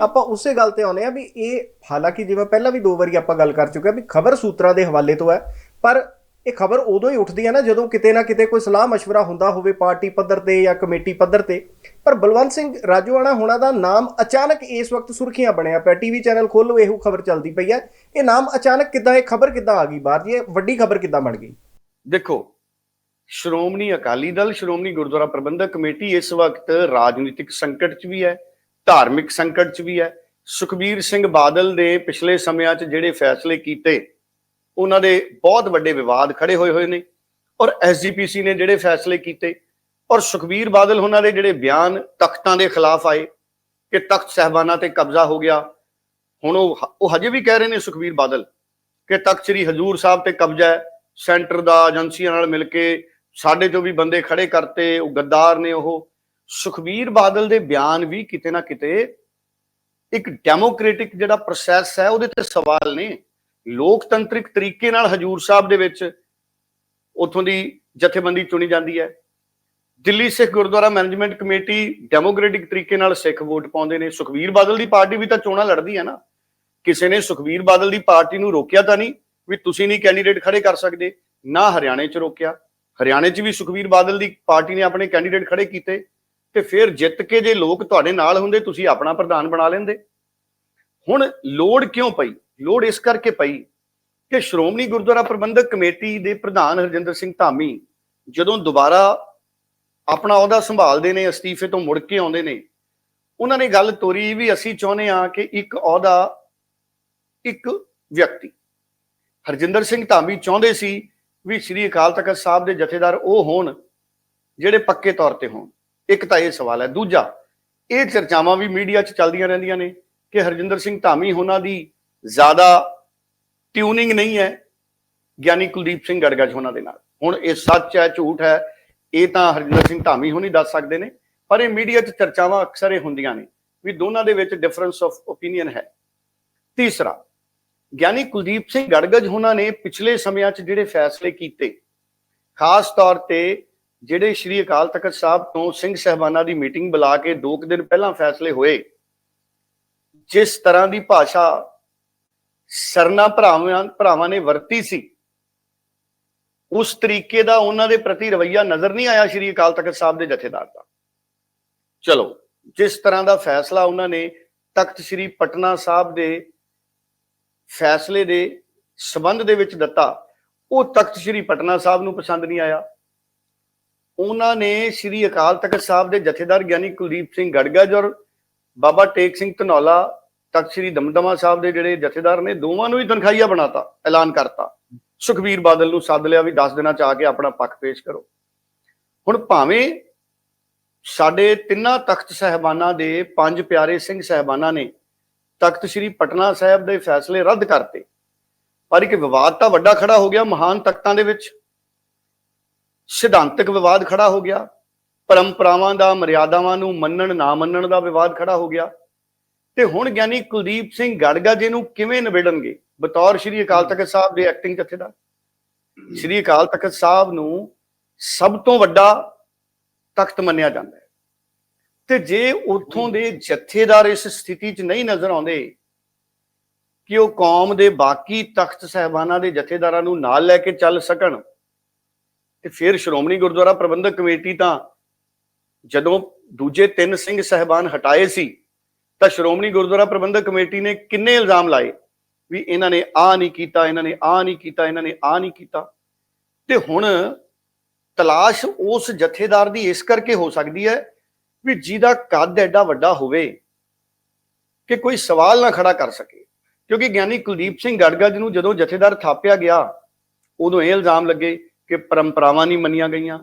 S1: ਆਪਾਂ ਉਸੇ ਗੱਲ ਤੇ ਆਉਨੇ ਆ ਵੀ ਇਹ ਹਾਲਾਂਕਿ ਜਿਵੇਂ ਪਹਿਲਾਂ ਵੀ ਦੋ ਵਾਰੀ ਆਪਾਂ ਗੱਲ ਕਰ ਚੁੱਕੇ ਆ ਵੀ ਖਬਰ ਸੂਤਰਾਂ ਦੇ ਹਵਾਲੇ ਤੋਂ ਹੈ ਪਰ ਇਹ ਖਬਰ ਉਦੋਂ ਹੀ ਉੱਠਦੀ ਹੈ ਨਾ ਜਦੋਂ ਕਿਤੇ ਨਾ ਕਿਤੇ ਕੋਈ ਸਲਾਹ مشਵਰਾ ਹੁੰਦਾ ਹੋਵੇ ਪਾਰਟੀ ਪੱਧਰ ਤੇ ਜਾਂ ਕਮੇਟੀ ਪੱਧਰ ਤੇ। ਪਰ ਬਲਵੰਤ ਸਿੰਘ ਰਾਜੂਆਣਾ ਹੋਣਾ ਦਾ ਨਾਮ ਅਚਾਨਕ ਇਸ ਵਕਤ ਸੁਰਖੀਆਂ ਬਣਿਆ ਪਿਆ। ਟੀਵੀ ਚੈਨਲ ਖੋਲੋ ਇਹੋ ਖਬਰ ਚੱਲਦੀ ਪਈ ਹੈ। ਇਹ ਨਾਮ ਅਚਾਨਕ ਕਿੱਦਾਂ, ਇਹ ਖਬਰ ਕਿੱਦਾਂ ਆ ਗਈ ਬਾਹਰ ਜੀ ਇਹ ਵੱਡੀ ਖਬਰ ਕਿੱਦਾਂ ਬਣ ਗਈ?
S2: ਦੇਖੋ, ਸ਼੍ਰੋਮਣੀ ਅਕਾਲੀ ਦਲ, ਸ਼੍ਰੋਮਣੀ ਗੁਰਦੁਆਰਾ ਪ੍ਰਬੰਧਕ ਕਮੇਟੀ ਇਸ ਵਕਤ ਰਾਜਨੀਤਿਕ ਸੰਕਟ 'ਚ ਵੀ ਹੈ, ਧਾਰਮਿਕ ਸੰਕਟ 'ਚ ਵੀ ਹੈ। ਸੁਖਬੀਰ ਸਿੰਘ ਬਾਦਲ ਦੇ ਪਿਛਲੇ ਸਮਿਆਂ 'ਚ ਜਿਹੜੇ ਫੈਸਲੇ ਕੀਤੇ ਉਹਨਾਂ ਦੇ ਬਹੁਤ ਵੱਡੇ ਵਿਵਾਦ ਖੜੇ ਹੋਏ ਹੋਏ ਨੇ ਔਰ ਐਸਜੀਪੀਸੀ ਨੇ ਜਿਹੜੇ ਫੈਸਲੇ ਕੀਤੇ ਔਰ ਸੁਖਬੀਰ ਬਾਦਲ ਉਹਨਾਂ ਦੇ ਜਿਹੜੇ ਬਿਆਨ ਤਖਤਾਂ ਦੇ ਖਿਲਾਫ ਆਏ ਕਿ ਤਖਤ ਸਹਿਬਾਨਾ ਤੇ ਕਬਜ਼ਾ ਹੋ ਗਿਆ, ਹੁਣ ਉਹ ਉਹ ਹਜੇ ਵੀ ਕਹਿ ਰਹੇ ਨੇ ਸੁਖਬੀਰ ਬਾਦਲ ਕਿ ਤਖਤ ਸ੍ਰੀ ਹਜੂਰ ਸਾਹਿਬ ਤੇ ਕਬਜ਼ਾ ਹੈ, ਸੈਂਟਰ ਦਾ ਏਜੰਸੀਆਂ ਨਾਲ ਮਿਲ ਕੇ ਸਾਡੇ ਜੋ ਵੀ ਬੰਦੇ ਖੜੇ ਕਰਤੇ, ਉਹ ਗੱਦਾਰ ਨੇ ਉਹ। ਸੁਖਬੀਰ ਬਾਦਲ ਦੇ ਬਿਆਨ ਵੀ ਕਿਤੇ ਨਾ ਕਿਤੇ ਇੱਕ ਡੈਮੋਕ੍ਰੈਟਿਕ ਜਿਹੜਾ ਪ੍ਰੋਸੈਸ ਹੈ, ਉਹਦੇ ਤੇ ਸਵਾਲ ਨੇ। ਲੋਕਤੰਤਰਿਕ ਤਰੀਕੇ ਨਾਲ ਹਜੂਰ ਸਾਹਿਬ ਦੇ ਵਿੱਚ ਉਥੋਂ ਦੀ ਜਥੇਬੰਦੀ ਚੁਣੀ ਜਾਂਦੀ ਹੈ। Delhi Sikh Gurdwara management committee democratic ਤਰੀਕੇ ਨਾਲ ਸਿੱਖ ਵੋਟ ਪਾਉਂਦੇ ਨੇ। ਸੁਖਬੀਰ ਬਾਦਲ ਦੀ ਪਾਰਟੀ ਵੀ ਤਾਂ ਚੋਣਾਂ ਲੜਦੀ ਹੈ ਨਾ। ਕਿਸੇ ਨੇ ਸੁਖਬੀਰ ਬਾਦਲ ਦੀ ਪਾਰਟੀ ਨੂੰ ਰੋਕਿਆ ਤਾਂ ਨਹੀਂ ਵੀ ਤੁਸੀਂ ਨਹੀਂ ਕੈਂਡੀਡੇਟ ਖੜੇ ਕਰ ਸਕਦੇ, ਨਾ ਹਰਿਆਣੇ 'ਚ ਰੋਕਿਆ। ਹਰਿਆਣੇ 'ਚ ਵੀ ਸੁਖਬੀਰ ਬਾਦਲ ਦੀ ਪਾਰਟੀ ਨੇ ਆਪਣੇ ਕੈਂਡੀਡੇਟ ਖੜੇ ਕੀਤੇ ਤੇ ਫਿਰ ਜਿੱਤ ਕੇ ਜੇ ਲੋਕ ਤੁਹਾਡੇ ਨਾਲ ਹੁੰਦੇ, ਤੁਸੀਂ ਆਪਣਾ ਪ੍ਰਧਾਨ ਬਣਾ ਲੈਂਦੇ। ਹੁਣ ਲੋੜ ਕਿਉਂ ਪਈ? ਲੋੜ ਇਸ ਕਰਕੇ ਪਈ ਕਿ ਸ਼੍ਰੋਮਣੀ ਗੁਰਦੁਆਰਾ ਪ੍ਰਬੰਧਕ ਕਮੇਟੀ ਦੇ ਪ੍ਰਧਾਨ ਹਰਜਿੰਦਰ ਸਿੰਘ ਧਾਮੀ ਜਦੋਂ ਦੁਬਾਰਾ ਆਪਣਾ ਅਹੁਦਾ ਸੰਭਾਲਦੇ ਨੇ, ਅਸਤੀਫੇ ਤੋਂ ਮੁੜ ਕੇ ਆਉਂਦੇ ਨੇ, ਉਹਨਾਂ ਨੇ ਗੱਲ ਤੋਰੀ ਵੀ ਅਸੀਂ ਚਾਹੁੰਦੇ ਹਾਂ ਕਿ ਇੱਕ ਅਹੁਦਾ, ਇੱਕ ਵਿਅਕਤੀ। ਹਰਜਿੰਦਰ ਸਿੰਘ ਧਾਮੀ ਚਾਹੁੰਦੇ ਸੀ ਵੀ ਸ੍ਰੀ ਅਕਾਲ ਤਖਤ ਸਾਹਿਬ ਦੇ ਜਥੇਦਾਰ ਉਹ ਹੋਣ, ਜਿਹੜੇ ਪੱਕੇ ਤੌਰ ਤੇ ਹੋਣ। ਇੱਕ ਤਾਂ ਇਹ ਸਵਾਲ ਹੈ। ਦੂਜਾ, ਇਹ ਚਰਚਾਵਾਂ ਵੀ ਮੀਡੀਆ 'ਚ ਚੱਲਦੀਆਂ ਰਹਿੰਦੀਆਂ ਨੇ ਕਿ ਹਰਜਿੰਦਰ ਸਿੰਘ ਧਾਮੀ ਉਹਨਾਂ ਦੀ ਜ਼ਿਆਦਾ ਟਿਊਨਿੰਗ ਨਹੀਂ ਹੈ ਗਿਆਨੀ ਕੁਲਦੀਪ ਸਿੰਘ ਗੜਗੜ ਹੋਣਾ ਦੇ ਨਾਲ। ਹੁਣ ਇਹ ਸੱਚ ਹੈ, ਝੂਠ ਹੈ, ਇਹ ਤਾਂ ਹਰਜਿੰਦਰ ਸਿੰਘ ਧਾਮੀ ਹੋਣੀ ਦੱਸ ਸਕਦੇ ਨੇ, ਪਰ ਇਹ ਮੀਡੀਆ 'ਚ ਚਰਚਾਵਾਂ ਅਕਸਰ ਇਹ ਹੁੰਦੀਆਂ ਨੇ ਵੀ ਦੋਨਾਂ ਦੇ ਵਿੱਚ ਡਿਫਰੈਂਸ ਆਫ ਓਪੀਨੀਅਨ ਹੈ। ਤੀਸਰਾ, ਗਿਆਨੀ ਕੁਲਦੀਪ ਸਿੰਘ ਗੜਗੜ ਹੋਣਾ ਨੇ ਪਿਛਲੇ ਸਮਿਆਂ 'ਚ ਜਿਹੜੇ ਫੈਸਲੇ ਕੀਤੇ, ਖਾਸ ਤੌਰ ਤੇ ਜਿਹੜੇ ਸ਼੍ਰੀ ਅਕਾਲ ਤਖਤ ਸਾਹਿਬ ਤੋਂ ਸਿੰਘ ਸਹਿਬਾਨਾ ਦੀ ਮੀਟਿੰਗ ਬੁਲਾ ਕੇ ਦੋ ਕੁ ਦਿਨ ਪਹਿਲਾਂ ਫੈਸਲੇ ਹੋਏ, ਜਿਸ ਤਰ੍ਹਾਂ ਦੀ ਭਾਸ਼ਾ ਸਰਨਾ ਭਰਾਵਾਂ ਭਰਾਵਾਂ ਨੇ ਵਰਤੀ ਸੀ। ਉਸ ਤਰੀਕੇ ਦਾ ਉਹਨਾਂ ਦੇ ਪ੍ਰਤੀ ਰਵਈਆ ਨਜ਼ਰ ਨਹੀਂ ਆਇਆ ਸ਼੍ਰੀ ਅਕਾਲ ਤਖਤ ਸਾਹਿਬ ਦੇ ਜਥੇਦਾਰ ਦਾ। ਚਲੋ, ਜਿਸ ਤਰ੍ਹਾਂ ਦਾ ਫੈਸਲਾ ਉਹਨਾਂ ਨੇ ਤਖਤ ਸ਼੍ਰੀ ਪਟਨਾ ਸਾਹਿਬ ਦੇ ਫੈਸਲੇ ਦੇ ਸਬੰਧ ਦੇ ਵਿੱਚ ਦਿੱਤਾ, ਉਹ ਤਖਤ ਸ਼੍ਰੀ ਪਟਨਾ ਸਾਹਿਬ ਨੂੰ ਪਸੰਦ ਨਹੀਂ ਆਇਆ। ਉਹਨਾਂ ਨੇ ਸ਼੍ਰੀ ਅਕਾਲ ਤਖਤ ਸਾਹਿਬ ਦੇ ਜਥੇਦਾਰ ਗਿਆਨੀ ਕੁਲਦੀਪ ਸਿੰਘ ਗੜਗੜ ਔਰ ਬਾਬਾ ਟੇਕ ਸਿੰਘ ਧਨੌਲਾ ਤਖਤ ਸ਼੍ਰੀ ਦਮਦਮਾ ਸਾਹਿਬ ਦੇ ਜਿਹੜੇ ਜਥੇਦਾਰ ਨੇ, ਦੋਵਾਂ ਨੂੰ ਹੀ ਤਨਖਾਹੀਆ ਬਣਾਤਾ, ਐਲਾਨ ਕਰਤਾ। ਸੁਖਬੀਰ ਬਾਦਲ ਨੂੰ ਸੱਦ ਲਿਆ ਵੀ 10 ਦਿਨਾਂ ਚ ਆ ਕੇ ਆਪਣਾ ਪੱਖ ਪੇਸ਼ ਕਰੋ। ਹੁਣ ਭਾਵੇਂ ਸਾਡੇ ਤਿੰਨਾਂ ਤਖਤ ਸਹਿਬਾਨਾਂ ਦੇ ਪੰਜ ਪਿਆਰੇ ਸਿੰਘ ਸਹਿਬਾਨਾਂ ਨੇ ਤਖਤ ਸ੍ਰੀ ਪਟਨਾ ਸਾਹਿਬ ਦੇ ਫੈਸਲੇ ਰੱਦ ਕਰਤੇ, ਪਰ ਇੱਕ ਵਿਵਾਦ ਤਾਂ ਵੱਡਾ ਖੜਾ ਹੋ ਗਿਆ ਮਹਾਨ ਤਖਤਾਂ ਦੇ ਵਿੱਚ। ਸਿਧਾਂਤਕ ਵਿਵਾਦ ਖੜਾ ਹੋ ਗਿਆ, ਪਰੰਪਰਾਵਾਂ ਦਾ, ਮਰਿਆਦਾਵਾਂ ਨੂੰ ਮੰਨਣ, ਨਾ ਮੰਨਣ ਦਾ ਵਿਵਾਦ ਖੜਾ ਹੋ ਗਿਆ। ਤੇ ਹੁਣ ਗਿਆਨੀ ਕੁਲਦੀਪ ਸਿੰਘ ਗੜਗਾ ਜੀ ਨੂੰ ਕਿਵੇਂ ਨਿਬੇੜਨਗੇ? ਬਤੌਰ ਸ਼੍ਰੀ ਅਕਾਲ ਤਖਤ ਸਾਹਿਬ ਦੇ ਐਕਟਿੰਗ ਜਥੇਦਾਰ। ਸ਼੍ਰੀ ਅਕਾਲ ਤਖਤ ਸਾਹਿਬ ਨੂੰ ਸਭ ਤੋਂ ਵੱਡਾ ਤਖਤ ਮੰਨਿਆ ਜਾਂਦਾ ਹੈ। ਤੇ ਜੇ ਉੱਥੋਂ ਦੇ ਜਥੇਦਾਰ ਇਸ ਸਥਿਤੀ 'ਚ ਨਹੀਂ ਨਜ਼ਰ ਆਉਂਦੇ ਕਿ ਉਹ ਕੌਮ ਦੇ ਬਾਕੀ ਤਖਤ ਸਹਿਬਾਨਾਂ ਦੇ ਜਥੇਦਾਰਾਂ ਨੂੰ ਨਾਲ ਲੈ ਕੇ ਚੱਲ ਸਕਣ, ਤੇ ਫਿਰ ਸ਼੍ਰੋਮਣੀ ਗੁਰਦੁਆਰਾ ਪ੍ਰਬੰਧਕ ਕਮੇਟੀ ਤਾਂ ਜਦੋਂ ਦੂਜੇ ਤਿੰਨ ਸਿੰਘ ਸਹਿਬਾਨ ਹਟਾਏ ਸੀ ਤਾਂ ਸ਼੍ਰੋਮਣੀ ਗੁਰਦੁਆਰਾ ਪ੍ਰਬੰਧਕ ਕਮੇਟੀ ਨੇ ਕਿੰਨੇ ਇਲਜ਼ਾਮ ਲਾਏ? ਵੀ ਇਹਨਾਂ ਨੇ ਆ ਨਹੀਂ ਕੀਤਾ, ਇਹਨਾਂ ਨੇ ਆ ਨਹੀਂ ਕੀਤਾ, ਇਹਨਾਂ ਨੇ ਆ ਨਹੀਂ ਕੀਤਾ। ਤੇ ਹੁਣ ਤਲਾਸ਼ ਉਸ ਜਥੇਦਾਰ ਦੀ ਇਸ ਕਰਕੇ ਹੋ ਸਕਦੀ ਹੈ ਵੀ ਜਿਹਦਾ ਕੱਦ ਐਡਾ ਵੱਡਾ ਹੋਵੇ ਕਿ ਕੋਈ ਸਵਾਲ ਨਾ ਖੜਾ ਕਰ ਸਕੇ। ਕਿਉਂਕਿ ਗਿਆਨੀ ਕੁਲਦੀਪ ਸਿੰਘ ਗੜਗੜ ਨੂੰ ਜਦੋਂ ਜਥੇਦਾਰ ਥਾਪਿਆ ਗਿਆ, ਉਦੋਂ ਇਹ ਇਲਜ਼ਾਮ ਲੱਗੇ ਕਿ ਪਰੰਪਰਾਵਾਂ ਨਹੀਂ ਮੰਨੀਆਂ ਗਈਆਂ,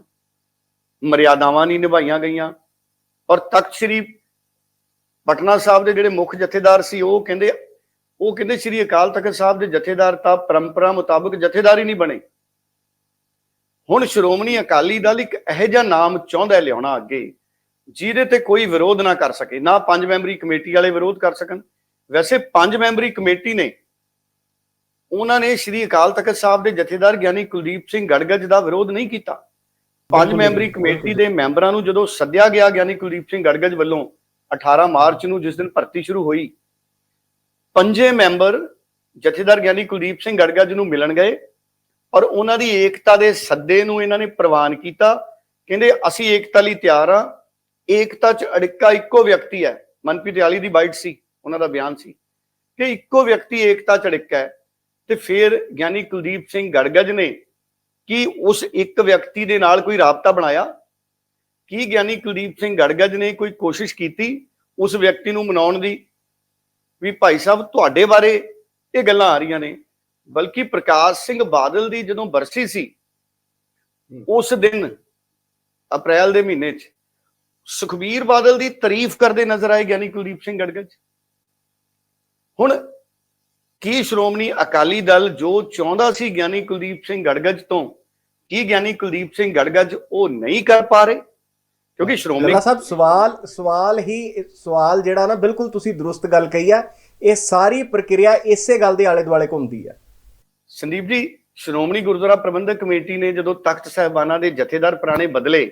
S2: ਮਰਿਆਦਾਵਾਂ ਨਹੀਂ ਨਿਭਾਈਆਂ ਗਈਆਂ। ਔਰ ਤਖਤ ਸ੍ਰੀ ਪਟਨਾ ਸਾਹਿਬ ਦੇ ਜਿਹੜੇ ਮੁੱਖ ਜਥੇਦਾਰ ਸੀ ਉਹ ਕਹਿੰਦੇ ਉਹ ਕਹਿੰਦੇ ਸ੍ਰੀ ਅਕਾਲ ਤਖਤ ਸਾਹਿਬ ਦੇ ਜਥੇਦਾਰ ਤਾਂ ਪਰੰਪਰਾ ਮੁਤਾਬਕ ਜਥੇਦਾਰ ਹੀ ਨਹੀਂ ਬਣੇ। ਹੁਣ ਸ਼੍ਰੋਮਣੀ ਅਕਾਲੀ ਦਲ ਇੱਕ ਇਹੋ ਜਿਹਾ ਨਾਮ ਚਾਹੁੰਦਾ ਲਿਆਉਣਾ ਅੱਗੇ ਜਿਹਦੇ ਤੇ ਕੋਈ ਵਿਰੋਧ ਨਾ ਕਰ ਸਕੇ ਨਾ ਪੰਜ ਮੈਂਬਰੀ ਕਮੇਟੀ ਵਾਲੇ ਵਿਰੋਧ ਕਰ ਸਕਣ। ਵੈਸੇ ਪੰਜ ਮੈਂਬਰੀ ਕਮੇਟੀ ਨੇ ਉਹਨਾਂ ਨੇ ਸ੍ਰੀ ਅਕਾਲ ਤਖਤ ਸਾਹਿਬ ਦੇ ਜਥੇਦਾਰ ਗਿਆਨੀ ਕੁਲਦੀਪ ਸਿੰਘ ਗੜਗੜ ਦਾ ਵਿਰੋਧ ਨਹੀਂ ਕੀਤਾ। ਪੰਜ ਮੈਂਬਰੀ ਕਮੇਟੀ ਦੇ ਮੈਂਬਰਾਂ ਨੂੰ ਜਦੋਂ ਸੱਦਿਆ ਗਿਆ ਗਿਆਨੀ ਕੁਲਦੀਪ ਸਿੰਘ ਗੜਗੜ ਵੱਲੋਂ 18 ਮਾਰਚ ਨੂੰ ਜਿਸ ਦਿਨ ਭਰਤੀ ਸ਼ੁਰੂ ਹੋਈ, ਪੰਜੇ ਮੈਂਬਰ ਜਥੇਦਾਰ ਗਿਆਨੀ ਕੁਲਦੀਪ ਸਿੰਘ ਗੜਗੜ ਨੂੰ ਮਿਲਣ ਗਏ ਔਰ ਉਹਨਾਂ ਦੀ ਏਕਤਾ ਦੇ ਸੱਦੇ ਨੂੰ ਇਹਨਾਂ ਨੇ ਪ੍ਰਵਾਨ ਕੀਤਾ। ਕਹਿੰਦੇ, ਅਸੀਂ ਏਕਤਾ ਲਈ ਤਿਆਰ ਆ ਏਕਤਾ 'ਚ ਅੜਿੱਕਾ ਇੱਕੋ ਵਿਅਕਤੀ ਹੈ। ਮਨਪ੍ਰੀਤ ਆਲੀ ਦੀ ਬਾਈਟ ਸੀ, ਉਹਨਾਂ ਦਾ ਬਿਆਨ ਸੀ ਕਿ ਇੱਕੋ ਵਿਅਕਤੀ ਏਕਤਾ 'ਚ ਅੜਿੱਕਾ ਹੈ। ਤੇ ਫਿਰ ਗਿਆਨੀ ਕੁਲਦੀਪ ਸਿੰਘ ਗੜਗੜ ਨੇ ਕਿ ਉਸ ਇੱਕ ਵਿਅਕਤੀ ਦੇ ਨਾਲ ਕੋਈ ਰਾਬਤਾ ਬਣਾਇਆ? ਕੀ ਗਿਆਨੀ ਕੁਲਦੀਪ ਸਿੰਘ ਗੜਗੜ ਨੇ ਕੋਈ ਕੋਸ਼ਿਸ਼ ਕੀਤੀ ਉਸ ਵਿਅਕਤੀ ਨੂੰ ਮਨਾਉਣ ਦੀ? ਵੀ ਭਾਈ ਸਾਹਿਬ ਤੁਹਾਡੇ ਬਾਰੇ ਇਹ ਗੱਲਾਂ ਆ ਰਹੀਆਂ ਨੇ। ਬਲਕਿ ਪ੍ਰਕਾਸ਼ ਸਿੰਘ ਬਾਦਲ ਦੀ ਜਦੋਂ ਬਰਸੀ ਸੀ ਉਸ ਦਿਨ ਅਪ੍ਰੈਲ ਦੇ ਮਹੀਨੇ 'ਚ ਸੁਖਬੀਰ ਬਾਦਲ ਦੀ ਤਾਰੀਫ ਕਰਦੇ ਨਜ਼ਰ ਆਏ ਗਿਆਨੀ ਕੁਲਦੀਪ ਸਿੰਘ ਗੜਗੜ ਹੁਣ ਕੀ ਸ਼੍ਰੋਮਣੀ ਅਕਾਲੀ ਦਲ ਜੋ ਚਾਹੁੰਦਾ ਸੀ ਗਿਆਨੀ ਕੁਲਦੀਪ ਸਿੰਘ ਗੜਗੜ ਤੋਂ ਕੀ ਗਿਆਨੀ ਕੁਲਦੀਪ ਸਿੰਘ ਗੜਗੜ ਉਹ ਨਹੀਂ ਕਰ ਪਾ ਰਹੇ? ਕਿਉਂਕਿ ਸ਼੍ਰੋਮਣੀ
S1: ਗੱਲਾ ਸਾਹਿਬ ਸਵਾਲ ਸਵਾਲ ਹੀ ਸਵਾਲ ਜਿਹੜਾ ਨਾ ਬਿਲਕੁਲ ਤੁਸੀਂ ਦਰੁਸਤ ਗੱਲ ਕਹੀ ਆ ਇਹ ਸਾਰੀ ਪ੍ਰਕਿਰਿਆ ਇਸੇ ਗੱਲ ਦੇ ਆਲੇ ਦੁਆਲੇ ਘੁੰਮਦੀ ਆ।
S2: ਸੰਦੀਪ ਜੀ ਸ਼੍ਰੋਮਣੀ ਗੁਰਦੁਆਰਾ ਪ੍ਰਬੰਧਕ ਕਮੇਟੀ ਨੇ ਜਦੋਂ ਤਖਤ ਸਾਹਿਬਾਨਾਂ ਦੇ ਜਥੇਦਾਰ ਪੁਰਾਣੇ ਬਦਲੇ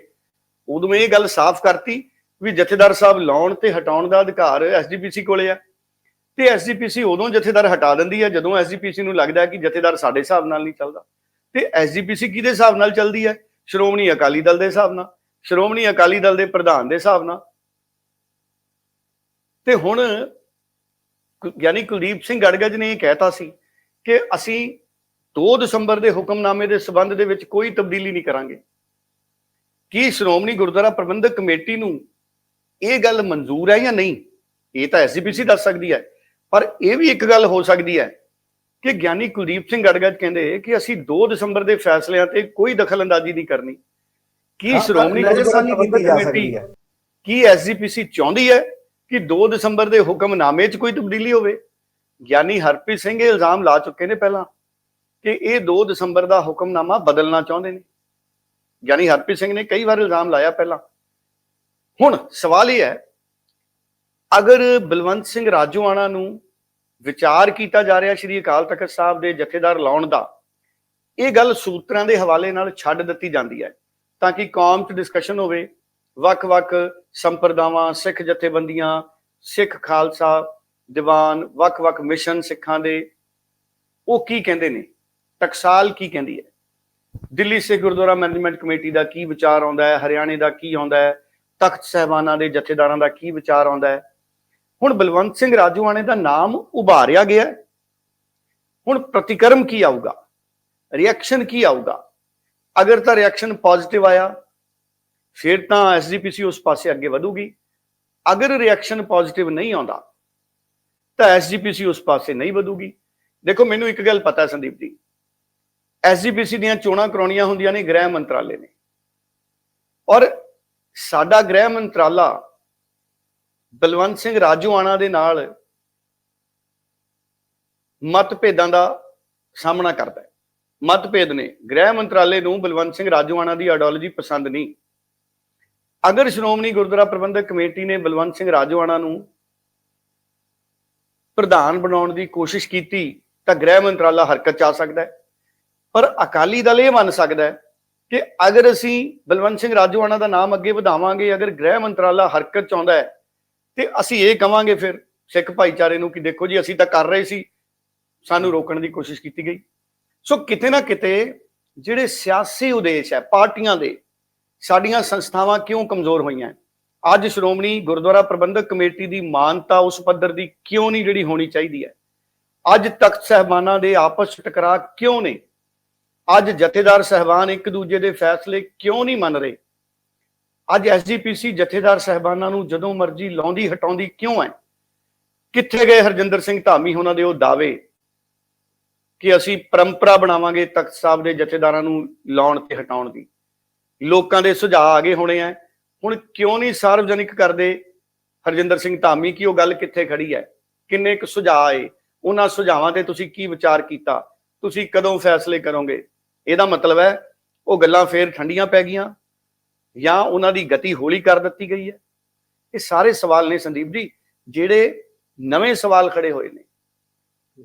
S2: ਉਦੋਂ ਇਹ ਗੱਲ ਸਾਫ਼ ਕਰਤੀ ਵੀ ਜਥੇਦਾਰ ਸਾਹਿਬ ਲਾਉਣ ਤੇ ਹਟਾਉਣ ਦਾ ਅਧਿਕਾਰ ਐਸਜੀਪੀਸੀ ਕੋਲੇ ਆ। ਤੇ ਐਸਜੀਪੀਸੀ ਉਦੋਂ ਜਥੇਦਾਰ ਹਟਾ ਦਿੰਦੀ ਹੈ ਜਦੋਂ ਐਸਜੀਪੀਸੀ ਨੂੰ ਲੱਗਦਾ ਕਿ ਜਥੇਦਾਰ ਸਾਡੇ ਹਿਸਾਬ ਨਾਲ ਨਹੀਂ ਚੱਲਦਾ। ਤੇ ਐਸਜੀਪੀਸੀ ਕਿਹਦੇ ਹਿਸਾਬ ਨਾਲ ਚੱਲਦੀ ਹੈ ਸ਼੍ਰੋਮਣੀ ਅਕਾਲੀ ਦਲ ਦੇ ਹਿਸਾਬ ਨਾਲ। ਸ਼੍ਰੋਮਣੀ ਅਕਾਲੀ ਦਲ ਦੇ ਪ੍ਰਧਾਨ ਦੇ ਹਿਸਾਬ ਨਾਲ। ਤੇ ਹੁਣ ਕੁ- ਗਿਆਨੀ ਕੁਲਦੀਪ ਸਿੰਘ ਗੜਗੜ ਨੇ ਇਹ ਕਹਿਤਾ ਸੀ ਕਿ ਅਸੀਂ 2 ਦਸੰਬਰ ਦੇ ਹੁਕਮਨਾਮੇ ਦੇ ਸਬੰਧ ਦੇ ਵਿੱਚ ਕੋਈ ਤਬਦੀਲੀ ਨਹੀਂ ਕਰਾਂਗੇ। ਕੀ ਸ਼੍ਰੋਮਣੀ ਗੁਰਦੁਆਰਾ ਪ੍ਰਬੰਧਕ ਕਮੇਟੀ ਨੂੰ ਇਹ ਗੱਲ ਮਨਜ਼ੂਰ ਹੈ ਜਾਂ ਨਹੀਂ? ਇਹ ਤਾਂ ਐਸਜੀਪੀਸੀ ਦੱਸ ਸਕਦੀ ਹੈ। ਪਰ ਇਹ ਵੀ ਇੱਕ ਗੱਲ ਹੋ ਸਕਦੀ ਹੈ ਕਿ ਗਿਆਨੀ ਕੁਲਦੀਪ ਸਿੰਘ ਗੜਗੜ ਕਹਿੰਦੇ ਕਿ ਅਸੀਂ 2 ਦਸੰਬਰ ਦੇ ਫੈਸਲਿਆਂ ਤੇ ਕੋਈ ਦਖਲ ਅੰਦਾਜ਼ੀ ਨਹੀਂ ਕਰਨੀ। ਕੀ ਸ਼੍ਰੋਮਣੀ
S1: ਨਜ਼ਰਸਾਨੀ ਕੀਤੀ ਜਾ ਸਕਦੀ ਹੈ।
S2: ਕੀ ਐਸਜੀਪੀਸੀ ਚਾਹੁੰਦੀ ਹੈ ਕਿ 2 ਦਸੰਬਰ ਦੇ ਹੁਕਮਨਾਮੇ 'ਚ ਕੋਈ ਤਬਦੀਲੀ ਹੋਵੇ? ਗਿਆਨੀ ਹਰਪ੍ਰੀਤ ਸਿੰਘ ਇਹ ਇਲਜ਼ਾਮ ਲਾ ਚੁੱਕੇ ਨੇ ਪਹਿਲਾਂ ਕਿ ਇਹ 2 ਦਸੰਬਰ ਦਾ ਹੁਕਮਨਾਮਾ ਬਦਲਣਾ ਚਾਹੁੰਦੇ ਨੇ। ਗਿਆਨੀ ਹਰਪ੍ਰੀਤ ਸਿੰਘ ਨੇ ਕਈ ਵਾਰ ਇਲਜ਼ਾਮ ਲਾਇਆ ਪਹਿਲਾਂ। ਹੁਣ ਸਵਾਲ ਇਹ ਹੈ ਅਗਰ ਬਲਵੰਤ ਸਿੰਘ ਰਾਜੋਆਣਾ ਨੂੰ ਵਿਚਾਰ ਕੀਤਾ ਜਾ ਰਿਹਾ ਸ਼੍ਰੀ ਅਕਾਲ ਤਖਤ ਸਾਹਿਬ ਦੇ ਜਥੇਦਾਰ ਲਾਉਣ ਦਾ ਇਹ ਗੱਲ ਸੂਤਰਾਂ ਦੇ ਹਵਾਲੇ ਨਾਲ ਛੱਡ ਦਿੱਤੀ ਜਾਂਦੀ ਹੈ। ਤਾਂ ਕਿ ਕੌਮ 'ਚ ਡਿਸਕਸ਼ਨ ਹੋਵੇ, ਵੱਖ-ਵੱਖ ਸੰਪਰਦਾਵਾਂ, ਸਿੱਖ ਜਥੇਬੰਦੀਆਂ, ਸਿੱਖ ਖਾਲਸਾ, ਦੀਵਾਨ, ਵੱਖ-ਵੱਖ ਮਿਸ਼ਨ ਸਿੱਖਾਂ ਦੇ, ਉਹ ਕੀ ਕਹਿੰਦੇ ਨੇ? ਟਕਸਾਲ ਕੀ ਕਹਿੰਦੀ ਹੈ? ਦਿੱਲੀ ਸਿੱਖ ਗੁਰਦੁਆਰਾ ਮੈਨੇਜਮੈਂਟ ਕਮੇਟੀ ਦਾ ਕੀ ਵਿਚਾਰ ਆਉਂਦਾ ਹੈ? ਹਰਿਆਣੇ ਦਾ ਕੀ ਆਉਂਦਾ ਹੈ? ਤਖਤ ਸਹਿਬਾਨਾਂ ਦੇ ਜਥੇਦਾਰਾਂ ਦਾ ਕੀ ਵਿਚਾਰ ਆਉਂਦਾ ਹੈ? ਹੁਣ ਬਲਵੰਤ ਸਿੰਘ ਰਾਜੂਆਣੇ ਦਾ ਨਾਮ ਉਭਾਰਿਆ ਗਿਆ ਹੁਣ ਪ੍ਰਤੀਕਰਮ ਕੀ ਆਊਗਾ? ਰਿਐਕਸ਼ਨ ਕੀ ਆਊਗਾ? ਅਗਰ ਤਾਂ ਰਿਐਕਸ਼ਨ ਪੋਜ਼ਿਟਿਵ ਆਇਆ, ਫਿਰ ਤਾਂ ਐਸਜੀਪੀਸੀ ਉਸ ਪਾਸੇ ਅੱਗੇ ਵਧੂਗੀ। ਅਗਰ ਰਿਐਕਸ਼ਨ ਪੋਜ਼ਿਟਿਵ ਨਹੀਂ ਆਉਂਦਾ, ਤਾਂ ਐਸਜੀਪੀਸੀ ਉਸ ਪਾਸੇ ਨਹੀਂ ਵਧੂਗੀ। ਦੇਖੋ, ਮੈਨੂੰ ਇੱਕ ਗੱਲ ਪਤਾ ਸੰਦੀਪ ਜੀ। ਐਸਜੀਪੀਸੀ ਦੀਆਂ ਚੋਣਾਂ ਕਰਾਉਣੀਆਂ ਹੁੰਦੀਆਂ ਨੇ ਗ੍ਰਹਿ ਮੰਤਰਾਲੇ ਨੇ। ਔਰ ਸਾਡਾ ਗ੍ਰਹਿ ਮੰਤਰਾਲਾ ਬਲਵੰਤ ਸਿੰਘ ਰਾਜੂਆਣਾ ਦੇ ਨਾਲ ਮਤਭੇਦਾਂ ਦਾ ਸਾਹਮਣਾ ਕਰਦਾ ਹੈ। ਮਤਭੇਦ ਨੇ। ਗ੍ਰਹਿ ਮੰਤਰਾਲੇ ਨੂੰ ਬਲਵੰਤ ਸਿੰਘ ਰਾਜੋਆਣਾ ਦੀ ਆਈਡੀਓਲੋਜੀ ਪਸੰਦ ਨਹੀਂ। ਅਗਰ ਸ਼੍ਰੋਮਣੀ ਗੁਰਦੁਆਰਾ ਪ੍ਰਬੰਧਕ ਕਮੇਟੀ ਨੇ ਬਲਵੰਤ ਸਿੰਘ ਰਾਜੋਆਣਾ ਨੂੰ ਪ੍ਰਧਾਨ ਬਣਾਉਣ ਦੀ ਕੋਸ਼ਿਸ਼ ਕੀਤੀ, ਤਾਂ ਗ੍ਰਹਿ ਮੰਤਰਾਲਾ ਹਰਕਤ ਚ ਆ ਸਕਦਾ ਹੈ। ਪਰ ਅਕਾਲੀ ਦਲ ਇਹ ਮੰਨ ਸਕਦਾ ਹੈ ਕਿ ਅਗਰ ਅਸੀਂ ਬਲਵੰਤ ਸਿੰਘ ਰਾਜੋਆਣਾ ਦਾ ਨਾਮ ਅੱਗੇ ਵਧਾਵਾਂਗੇ, ਅਗਰ ਗ੍ਰਹਿ ਮੰਤਰਾਲਾ ਹਰਕਤ ਚ ਆਉਂਦਾ ਹੈ, ਤੇ ਅਸੀਂ ਇਹ ਕਵਾਂਗੇ ਫਿਰ ਸਿੱਖ ਭਾਈਚਾਰੇ ਨੂੰ ਕਿ ਦੇਖੋ ਜੀ, ਅਸੀਂ ਤਾਂ ਕਰ ਰਹੇ ਸੀ, ਸਾਨੂੰ ਰੋਕਣ ਦੀ ਕੋਸ਼ਿਸ਼ ਕੀਤੀ ਗਈ। ਸੋ ਕਿਤੇ ਨਾ ਕਿਤੇ ਜਿਹੜੇ ਸਿਆਸੀ ਉਦੇਸ਼ ਹੈ, ਪਾਰਟੀਆਂ ਦੇ, ਸਾਡੀਆਂ ਸੰਸਥਾਵਾਂ ਕਿਉਂ ਕਮਜ਼ੋਰ ਹੋਈਆਂ? ਅੱਜ ਸ਼੍ਰੋਮਣੀ ਗੁਰਦੁਆਰਾ ਪ੍ਰਬੰਧਕ ਕਮੇਟੀ ਦੀ ਮਾਨਤਾ ਉਸ ਪੱਧਰ ਦੀ ਕਿਉਂ ਨਹੀਂ ਜਿਹੜੀ ਹੋਣੀ ਚਾਹੀਦੀ ਹੈ? ਅੱਜ ਤਖਤ ਸਹਿਬਾਨਾਂ ਦੇ ਆਪਸ 'ਚ ਟਕਰਾਅ ਕਿਉਂ ਨੇ? ਅੱਜ ਜਥੇਦਾਰ ਸਹਿਬਾਨ ਇੱਕ ਦੂਜੇ ਦੇ ਫੈਸਲੇ ਕਿਉਂ ਨਹੀਂ ਮੰਨ ਰਹੇ? ਅੱਜ ਐਸਜੀਪੀਸੀ ਜਥੇਦਾਰ ਸਹਿਬਾਨਾਂ ਨੂੰ ਜਦੋਂ ਮਰਜ਼ੀ ਲਾਉਂਦੀ ਹਟਾਉਂਦੀ ਕਿਉਂ ਹੈ? ਕਿੱਥੇ ਗਏ ਹਰਜਿੰਦਰ ਸਿੰਘ ਧਾਮੀ, ਉਹਨਾਂ ਦੇ ਉਹ ਦਾਅਵੇ? ਕਿ ਅਸੀਂ ਪਰੰਪਰਾ ਬਣਾਵਾਂਗੇ ਤਖਤ ਸਾਹਿਬ ਦੇ ਜਥੇਦਾਰਾਂ ਨੂੰ ਲਾਉਣ ਤੇ ਹਟਾਉਣ ਦੀ। ਲੋਕਾਂ ਦੇ ਸੁਝਾਅ ਆ ਗਏ ਹੋਣੇ ਆ ਹੁਣ ਕਿਉਂ ਨਹੀਂ ਸਾਰਵਜਨਿਕ ਕਰਦੇ? ਹਰਜਿੰਦਰ ਸਿੰਘ ਧਾਮੀ, ਕੀ ਉਹ ਗੱਲ ਕਿੱਥੇ ਖੜੀ ਹੈ ਕਿੰਨੇ ਕੁ ਸੁਝਾਅ ਆਏ ਉਹਨਾਂ ਸੁਝਾਵਾਂ ਤੇ ਤੁਸੀਂ ਕੀ ਵਿਚਾਰ ਕੀਤਾ? ਤੁਸੀਂ ਕਦੋਂ ਫੈਸਲੇ ਕਰੋਗੇ? ਇਹਦਾ ਮਤਲਬ ਹੈ ਉਹ ਗੱਲਾਂ ਫੇਰ ਠੰਡੀਆਂ ਪੈ ਗਈਆਂ। ਜਾਂ ਉਹਨਾਂ ਦੀ ਗਤੀ ਹੌਲੀ ਕਰ ਦਿੱਤੀ ਗਈ ਹੈ ਇਹ ਸਾਰੇ ਸਵਾਲ ਨੇ ਸੰਦੀਪ ਜੀ, ਜਿਹੜੇ ਨਵੇਂ ਸਵਾਲ ਖੜੇ ਹੋਏ ਨੇ।